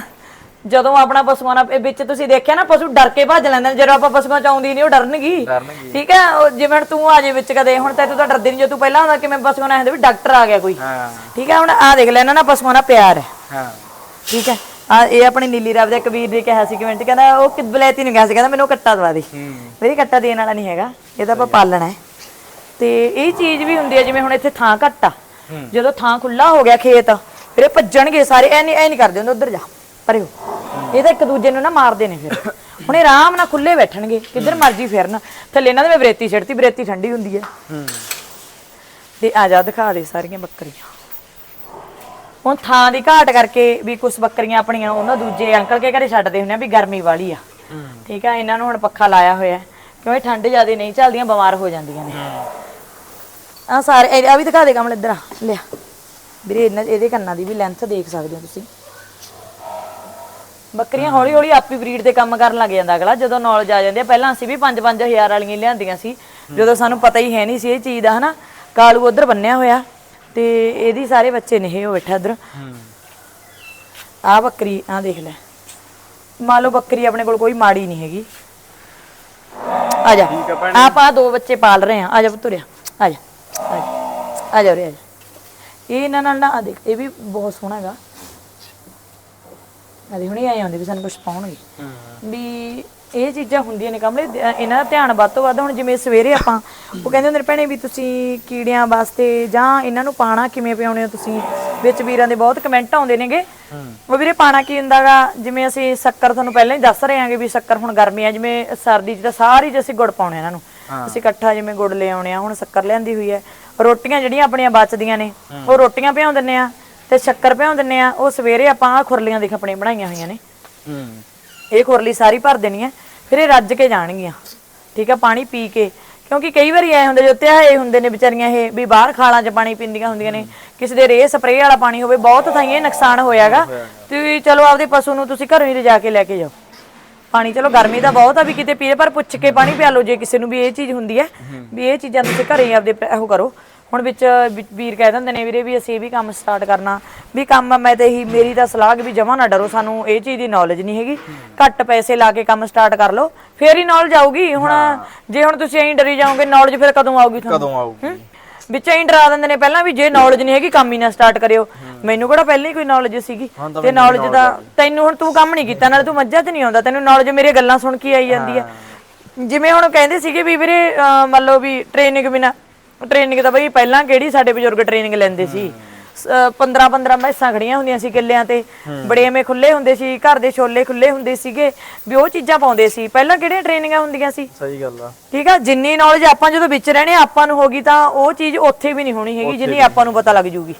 ਜਦੋਂ ਆਪਣਾ ਪਸ਼ੂਆਂ ਨਾਲ ਇਹ ਵਿੱਚ ਤੁਸੀਂ ਦੇਖਿਆ ਨਾ ਪਸ਼ੂ ਡਰ ਕੇ ਭੱਜ ਲੈਂਦੇ ਨੇ। ਜਦੋਂ ਆਪਾਂ ਪਸ਼ੂਆਂ 'ਚ ਆਉਂਦੀ ਨਹੀਂ ਉਹ ਡਰਨਗੀ। ਡਰਨਗੀ। ਠੀਕ ਹੈ ਉਹ ਜਿਵੇਂ ਹੁਣ ਤੂੰ ਆ ਜੇ ਵਿੱਚ ਕਦੇ ਹੁਣ ਤੇ ਤੂੰ ਤਾਂ ਡਰਦੀ ਨਹੀਂ ਜੇ ਤੂੰ ਪਹਿਲਾਂ ਹੁੰਦਾ ਕਿਵੇਂ ਪਸ਼ੂਆਂ ਨਾਲ ਵੀ ਡਾਕਟਰ ਆ ਗਿਆ ਕੋਈ। ਹਾਂ। ਠੀਕ ਹੈ ਹੁਣ ਆ ਦੇਖ ਲੈ ਇਹਨਾਂ ਨਾਲ ਪਸ਼ੂਆਂ ਨਾਲ ਪਿਆਰ ਹੈ। ਹਾਂ। ਠੀਕ ਹੈ। ਆ ਇਹ ਆਪਣੀ ਨੀਲੀ ਰਾਵ ਦੇ ਕਬੀਰ ਨੇ ਕਿਹਾ ਸੀ ਕਮੈਂਟ ਕਹਿੰਦਾ ਉਹ ਕਿ ਬਲੈਤੀ ਨੂੰ ਕਿਹਾ ਸੀ ਕਹਿੰਦਾ ਮੈਨੂੰ ਕੱਟਾ ਦਵਾ ਦੇ। ਮੇਰੀ ਕੱਟਾ ਦੇਣ ਵਾਲਾ ਨਹੀਂ ਹੈਗਾ ਇਹ ਤਾਂ ਆਪਾਂ ਪਾਲਣਾ ਹੈ। ਤੇ ਇਹ ਚੀਜ਼ ਵੀ ਹੁੰਦੀ ਹੈ ਜਿਵੇਂ ਹੁਣ ਇੱਥੇ ਥਾਂ ਘੱਟ ਆ। ਜਦੋਂ ਥਾਂ ਖੁੱਲਾ ਹੋ ਗਿਆ ਖੇਤ ਫਿਰ ਇਹ ਭੱਜਣਗੇ ਸਾਰੇ ਐ ਨਹੀਂ ਐ ਨਹੀਂ ਕਰਦੇ ਹੁੰਦੇ ਉਧਰ ਜਾ ਪਰੇ ਹੋ। ਇਹ ਤਾਂ ਇੱਕ ਦੂਜੇ ਨੂੰ ਨਾ ਮਾਰਦੇ ਨੇ ਫਿਰ। *coughs* ਹੁਣ ਇਹ ਆਰਾਮ ਨਾਲ ਖੁੱਲੇ ਬੈਠਣਗੇ ਕਿੱਧਰ ਮਰਜ਼ੀ ਫਿਰਨ। ਥੱਲੇ ਇਹਨਾਂ ਦੇ ਮੈਂ ਬਰੇਤੀ ਛੱਡਤੀ ਬਰੇਤੀ ਠੰਡੀ ਹੁੰਦੀ ਹੂੰ। ਤੇ ਆ ਜਾ ਦਿਖਾ ਦੇ ਸਾਰੀਆਂ ਬੱਕਰੀਆਂ। ਹੁਣ ਥਾਂ ਦੀ ਘਾਟ ਕਰਕੇ ਵੀ ਕੁਝ ਬੱਕਰੀਆਂ ਆਪਣੀਆਂ ਉਹਨਾਂ ਦੂਜੇ ਅੰਕਲ ਕੇ ਘਰੇ ਛੱਡਦੇ ਹੁੰਦੇ ਆ ਵੀ ਗਰਮੀ ਵਾਲੀ ਆ। ਠੀਕ ਆ ਇਹਨਾਂ ਨੂੰ ਹੁਣ ਪੱਖਾ ਲਾਇਆ ਹੋਇਆ ਕਿਉਂਕਿ ਠੰਡ ਜ਼ਿਆਦਾ ਨਹੀਂ ਚੱਲਦੀਆਂ ਬਿਮਾਰ ਹੋ ਜਾਂਦੀਆਂ ਨੇ। ਆ ਸਾਰੇ ਆ ਵੀ ਦਿਖਾ ਦੇ ਕਮਲ ਇੱਧਰ ਆ ਲਿਆ। ਵੀਰੇ ਇਹਨਾਂ ਇਹਦੇ ਕੰਨਾਂ ਦੀ ਵੀ ਲੈਂਥ ਦੇਖ ਸਕਦੇ ਹੋ ਤੁਸੀਂ। ਬੱਕਰੀਆਂ ਹੌਲੀ ਹੌਲੀ ਆਪੀ ਬਰੀਡ ਦੇ ਕੰਮ ਕਰਨ ਲੱਗ ਜਾਂਦਾ ਅਗਲਾ ਜਦੋਂ ਨੌਲੇਜ ਆ ਜਾਂਦੀ ਆ। ਪਹਿਲਾਂ ਅਸੀਂ ਵੀ 5-5000 ਵਾਲੀਆਂ ਲਿਆਂਦੀਆਂ ਸੀ ਜਦੋਂ ਸਾਨੂੰ ਪਤਾ ਹੀ ਹੈ ਨਹੀਂ ਸੀ ਇਹ ਚੀਜ਼ ਦਾ ਹਨਾ? ਕਾਲੂ ਉਧਰ ਬੰਨਿਆ ਹੋਇਆ। ਤੇ ਇਹਦੀ ਸਾਰੇ ਬੱਚੇ ਨੇ ਇਹ ਉਹ ਬੈਠਾ ਉਧਰ ਆ ਬੱਕਰੀ ਆ ਦੇਖ ਲੈ। ਮੰਨ ਲਓ ਬੱਕਰੀ ਆਪਣੇ ਕੋਲ ਕੋਈ ਮਾੜੀ ਨਹੀਂ ਹੈਗੀ। ਆ ਜਾ। ਠੀਕ ਆ ਭੈਣੇ। ਆਪਾਂ ਦੋ ਬੱਚੇ ਪਾਲ ਰਹੇ ਆ। ਆ ਜਾ ਪੁੱਤਰਿਆ ਆ। ਜਾ। ਆ ਜਾ। ਆ ਜਾ ਉਰੇ ਆ ਜਾ। ਇਹ ਇਹਨਾਂ ਨਾਲ ਨਾ ਆ ਦੇਖ ਇਹ ਵੀ ਬਹੁਤ ਸੋਹਣਾ ਹੈਗਾ। ਅਰੇ ਹੁਣੇ ਆਏ ਹੁੰਦੇ ਵੀ ਸਾਨੂੰ ਕੁਝ ਪਾਉਣਗੇ। ਵੀ ਇਹ ਚੀਜ਼ਾਂ ਹੁੰਦੀਆਂ ਨੇ ਕਮਲੇ ਦ- ਇਹਨਾਂ ਦਾ ਧਿਆਨ ਵੱਧ ਤੋਂ ਵੱਧ ਹੁਣ ਜਿਵੇਂ ਸਵੇਰੇ ਆਪਾਂ ਉਹ ਕਹਿੰਦੇ ਹੁੰਦੇ ਨੇ ਭੈਣੇ ਵੀ ਤੁਸੀਂ ਕੀੜਿਆਂ ਵਾਸਤੇ ਜਾਂ ਇਹਨਾਂ ਨੂੰ ਪਾਣਾ ਕਿਵੇਂ ਪਿਆਉਣੇ ਹੋ ਤੁਸੀਂ? ਵਿੱਚ ਵੀਰਾਂ ਦੇ ਬਹੁਤ ਕਮੈਂਟ ਆਉਂਦੇ ਨੇਗੇ। ਉਹ ਵੀਰੇ ਪਾਣਾ ਕੀ ਹੁੰਦਾਗਾ ਜਿਵੇਂ ਅਸੀਂ ਸ਼ੱਕਰ ਤੁਹਾਨੂੰ ਪਹਿਲਾਂ ਹੀ ਦੱਸ ਰਹੇ ਹਾਂਗੇ ਵੀ ਸ਼ੱਕਰ ਹੁਣ ਗਰਮੀ ਆ ਜਿਵੇਂ ਸਰਦੀ 'ਚ ਤਾਂ ਸਾਰੀ 'ਚ ਅਸੀਂ ਗੁੜ ਪਾਉਣੇ ਇਹਨਾਂ ਨੂੰ। ਅਸੀਂ ਇਕੱਠਾ ਜਿਵੇਂ ਗੁੜ ਲੈ ਆਉਣੇ ਆ ਹੁਣ ਸ਼ੱਕਰ ਲਿਆਂਦੀ ਹੋਈ ਹੈ। ਰੋਟੀਆਂ ਜਿਹੜੀਆਂ ਆਪਣੀਆਂ ਬਚਦੀਆਂ ਨੇ ਉਹ ਰੋਟੀਆਂ ਭਿਉਂ ਦਿੰਨੇ ਆ ਤੇ ਸ਼ੱਕਰ ਭਿਉਂ ਦਿੰਨੇ ਆ ਉਹ ਸਵੇਰੇ ਆਪਾਂ ਆਹ ਖੁਰਲੀਆਂ ਦੇਖ ਆਪਣੇ ਬਣਾਈਆਂ ਹੋਈਆਂ ਨੇ। ਹੂੰ। ਇਹ ਖੁਰਲੀ ਸਾਰੀ ਭਰ ਦੇਣੀ ਹੈ, ਫਿਰ ਇਹ ਰੱਜ ਕੇ ਜਾਣਗੀਆਂ। ਠੀਕ ਹੈ, ਪਾਣੀ ਪੀ ਕੇ। ਕਿਉਂਕਿ ਕਈ ਵਾਰੀ ਐ ਹੁੰਦੇ ਜੋ ਧਿਆਏ ਹੁੰਦੇ ਨੇ ਵਿਚਾਰੀਆਂ ਇਹ ਵੀ ਬਾਹਰ ਖਾਲਾਂ 'ਚ ਪਾਣੀ ਪੀਂਦੀਆਂ ਹੁੰਦੀਆਂ ਨੇ। ਕਿਸੇ ਦੇ ਰੇਹ ਸਪਰੇਅ ਵਾਲਾ ਪਾਣੀ ਹੋਵੇ, ਬਹੁਤ ਥਾਈਂ ਇਹ ਨੁਕਸਾਨ ਹੋਇਆਗਾ। ਤੇ ਚਲੋ, ਆਪਦੇ ਪਸ਼ੂ ਨੂੰ ਤੁਸੀਂ ਘਰੋਂ ਹੀ ਲਿਜਾ ਕੇ ਲੈ ਕੇ ਜਾਓ। ਪਾਣੀ ਚਲੋ, ਗਰਮੀ ਦਾ ਬਹੁਤ ਆ ਵੀ ਕਿਤੇ ਪੀਏ ਪਰ ਪੁੱਛ ਕੇ ਪਾਣੀ ਪਿਆ ਲਓ ਜੇ ਕਿਸੇ ਨੂੰ ਵੀ ਇਹ ਚੀਜ਼ ਹੁੰਦੀ ਹੈ। ਵੀ ਇਹ ਚੀਜ਼ਾਂ ਤੁਸੀਂ ਘਰੇ ਹੀ ਆਪਦੇ ਉਹ ਕਰੋ। ਹੁਣ ਵਿੱਚ ਵੀ- ਵੀਰ ਕਹਿ ਦਿੰਦੇ ਨੇ ਵੀਰੇ ਵੀ ਅਸੀਂ ਇਹ ਵੀ ਕੰਮ ਸਟਾਰਟ ਕਰਨਾ। ਵੀ ਕੰਮ ਮੈਂ ਤੇ ਇਹੀ ਮੇਰੀ ਤਾਂ ਸਲਾਹ ਕਿ ਵੀ ਜਮਾ ਨਾ ਡਰੋ ਸਾਨੂੰ ਇਹ ਚੀਜ਼ ਦੀ ਨੌਲੇਜ ਨਹੀਂ ਹੈਗੀ। ਘੱਟ ਪੈਸੇ ਲਾ ਕੇ ਕੰਮ ਸਟਾਰਟ ਕਰ ਲਓ ਫੇਰ ਹੀ ਨੌਲੇਜ ਆਊਗੀ। ਹੁਣ ਜੇ ਹੁਣ ਤੁਸੀਂ ਐਂ ਡਰੀ ਜਾਓਗੇ ਨੌਲੇਜ ਫਿਰ ਕਦੋਂ ਆਊਗੀ ਤੁਹਾਨੂੰ? ਕਦੋਂ ਆਊਗੀ? ਵਿੱਚ ਐਂ ਡਰਾ ਦਿੰਦੇ ਨੇ ਪਹਿਲਾਂ ਵੀ ਜੇ ਨੌਲੇਜ ਨਹੀਂ ਹੈਗੀ ਕੰਮ ਹੀ ਨਾ ਸਟਾਰਟ ਕਰਿਓ। ਮੈਨੂੰ ਕਿਹੜਾ ਪਹਿਲਾਂ ਹੀ ਕੋਈ ਨੌਲੇਜ ਸੀਗੀ? ਤੇ ਨੌਲੇਜ ਦਾ ਤੈਨੂੰ ਹੁਣ ਤੂੰ ਕੰਮ ਨਹੀਂ ਕੀਤਾ ਨਾਲੇ ਤੂੰ ਮੱਝਾਂ 'ਚ ਨਹੀਂ ਆਉਂਦਾ ਤੈਨੂੰ ਨੌਲੇਜ ਮੇਰੀਆਂ ਗੱਲਾਂ ਸੁਣ ਕੇ ਆਈ ਜਾਂਦੀ ਆ ਜਿਵੇਂ ਹੁਣ ਕਹਿੰਦੇ ਸੀਗੇ ਵੀ ਵੀਰੇ ਅਹ ਮੰਨ ਲਓ ਵੀ ਟ੍ਰੇਨਿੰਗ ਬਿਨਾ ਟ੍ਰੇਨਿੰਗ ਤਾਂ ਬਈ ਪਹਿਲਾਂ ਕਿਹੜੀ ਸਾਡੇ ਬਜ਼ੁਰਗ ਟ੍ਰੇਨਿੰਗ ਲੈਂਦੇ ਸੀ? 15 15 ਮੈਸਾਂ ਖੜੀਆਂ ਹੁੰਦੀਆਂ ਸੀ ਕਿੱਲਿਆਂ ਤੇ। ਬੜੇਵੇਂ ਖੁੱਲੇ ਹੁੰਦੇ ਸੀ ਘਰ ਦੇ ਛੋਲੇ ਖੁੱਲੇ ਹੁੰਦੇ ਸੀਗੇ ਵੀ ਉਹ ਚੀਜ਼ਾਂ ਪਾਉਂਦੇ ਸੀ। ਪਹਿਲਾਂ ਕਿਹੜੀਆਂ ਟ੍ਰੇਨਿੰਗਾਂ ਹੁੰਦੀਆਂ ਸੀ? ਸਹੀ ਗੱਲ ਆ। ਠੀਕ ਆ? ਜਿੰਨੀ ਨੌਲੇਜ ਆਪਾਂ ਜਦੋਂ ਵਿੱਚ ਰਹਿਣੇ ਆ, ਆਪਾਂ ਨੂੰ ਹੋਗੀ ਤਾਂ ਉਹ ਚੀਜ਼ ਉੱਥੇ ਵੀ ਨਹੀਂ ਹੋਣੀ ਹੈਗੀ ਜਿੰਨੀ ਆਪਾਂ ਨੂੰ ਪਤਾ ਲੱਗ ਜੂਗੀ।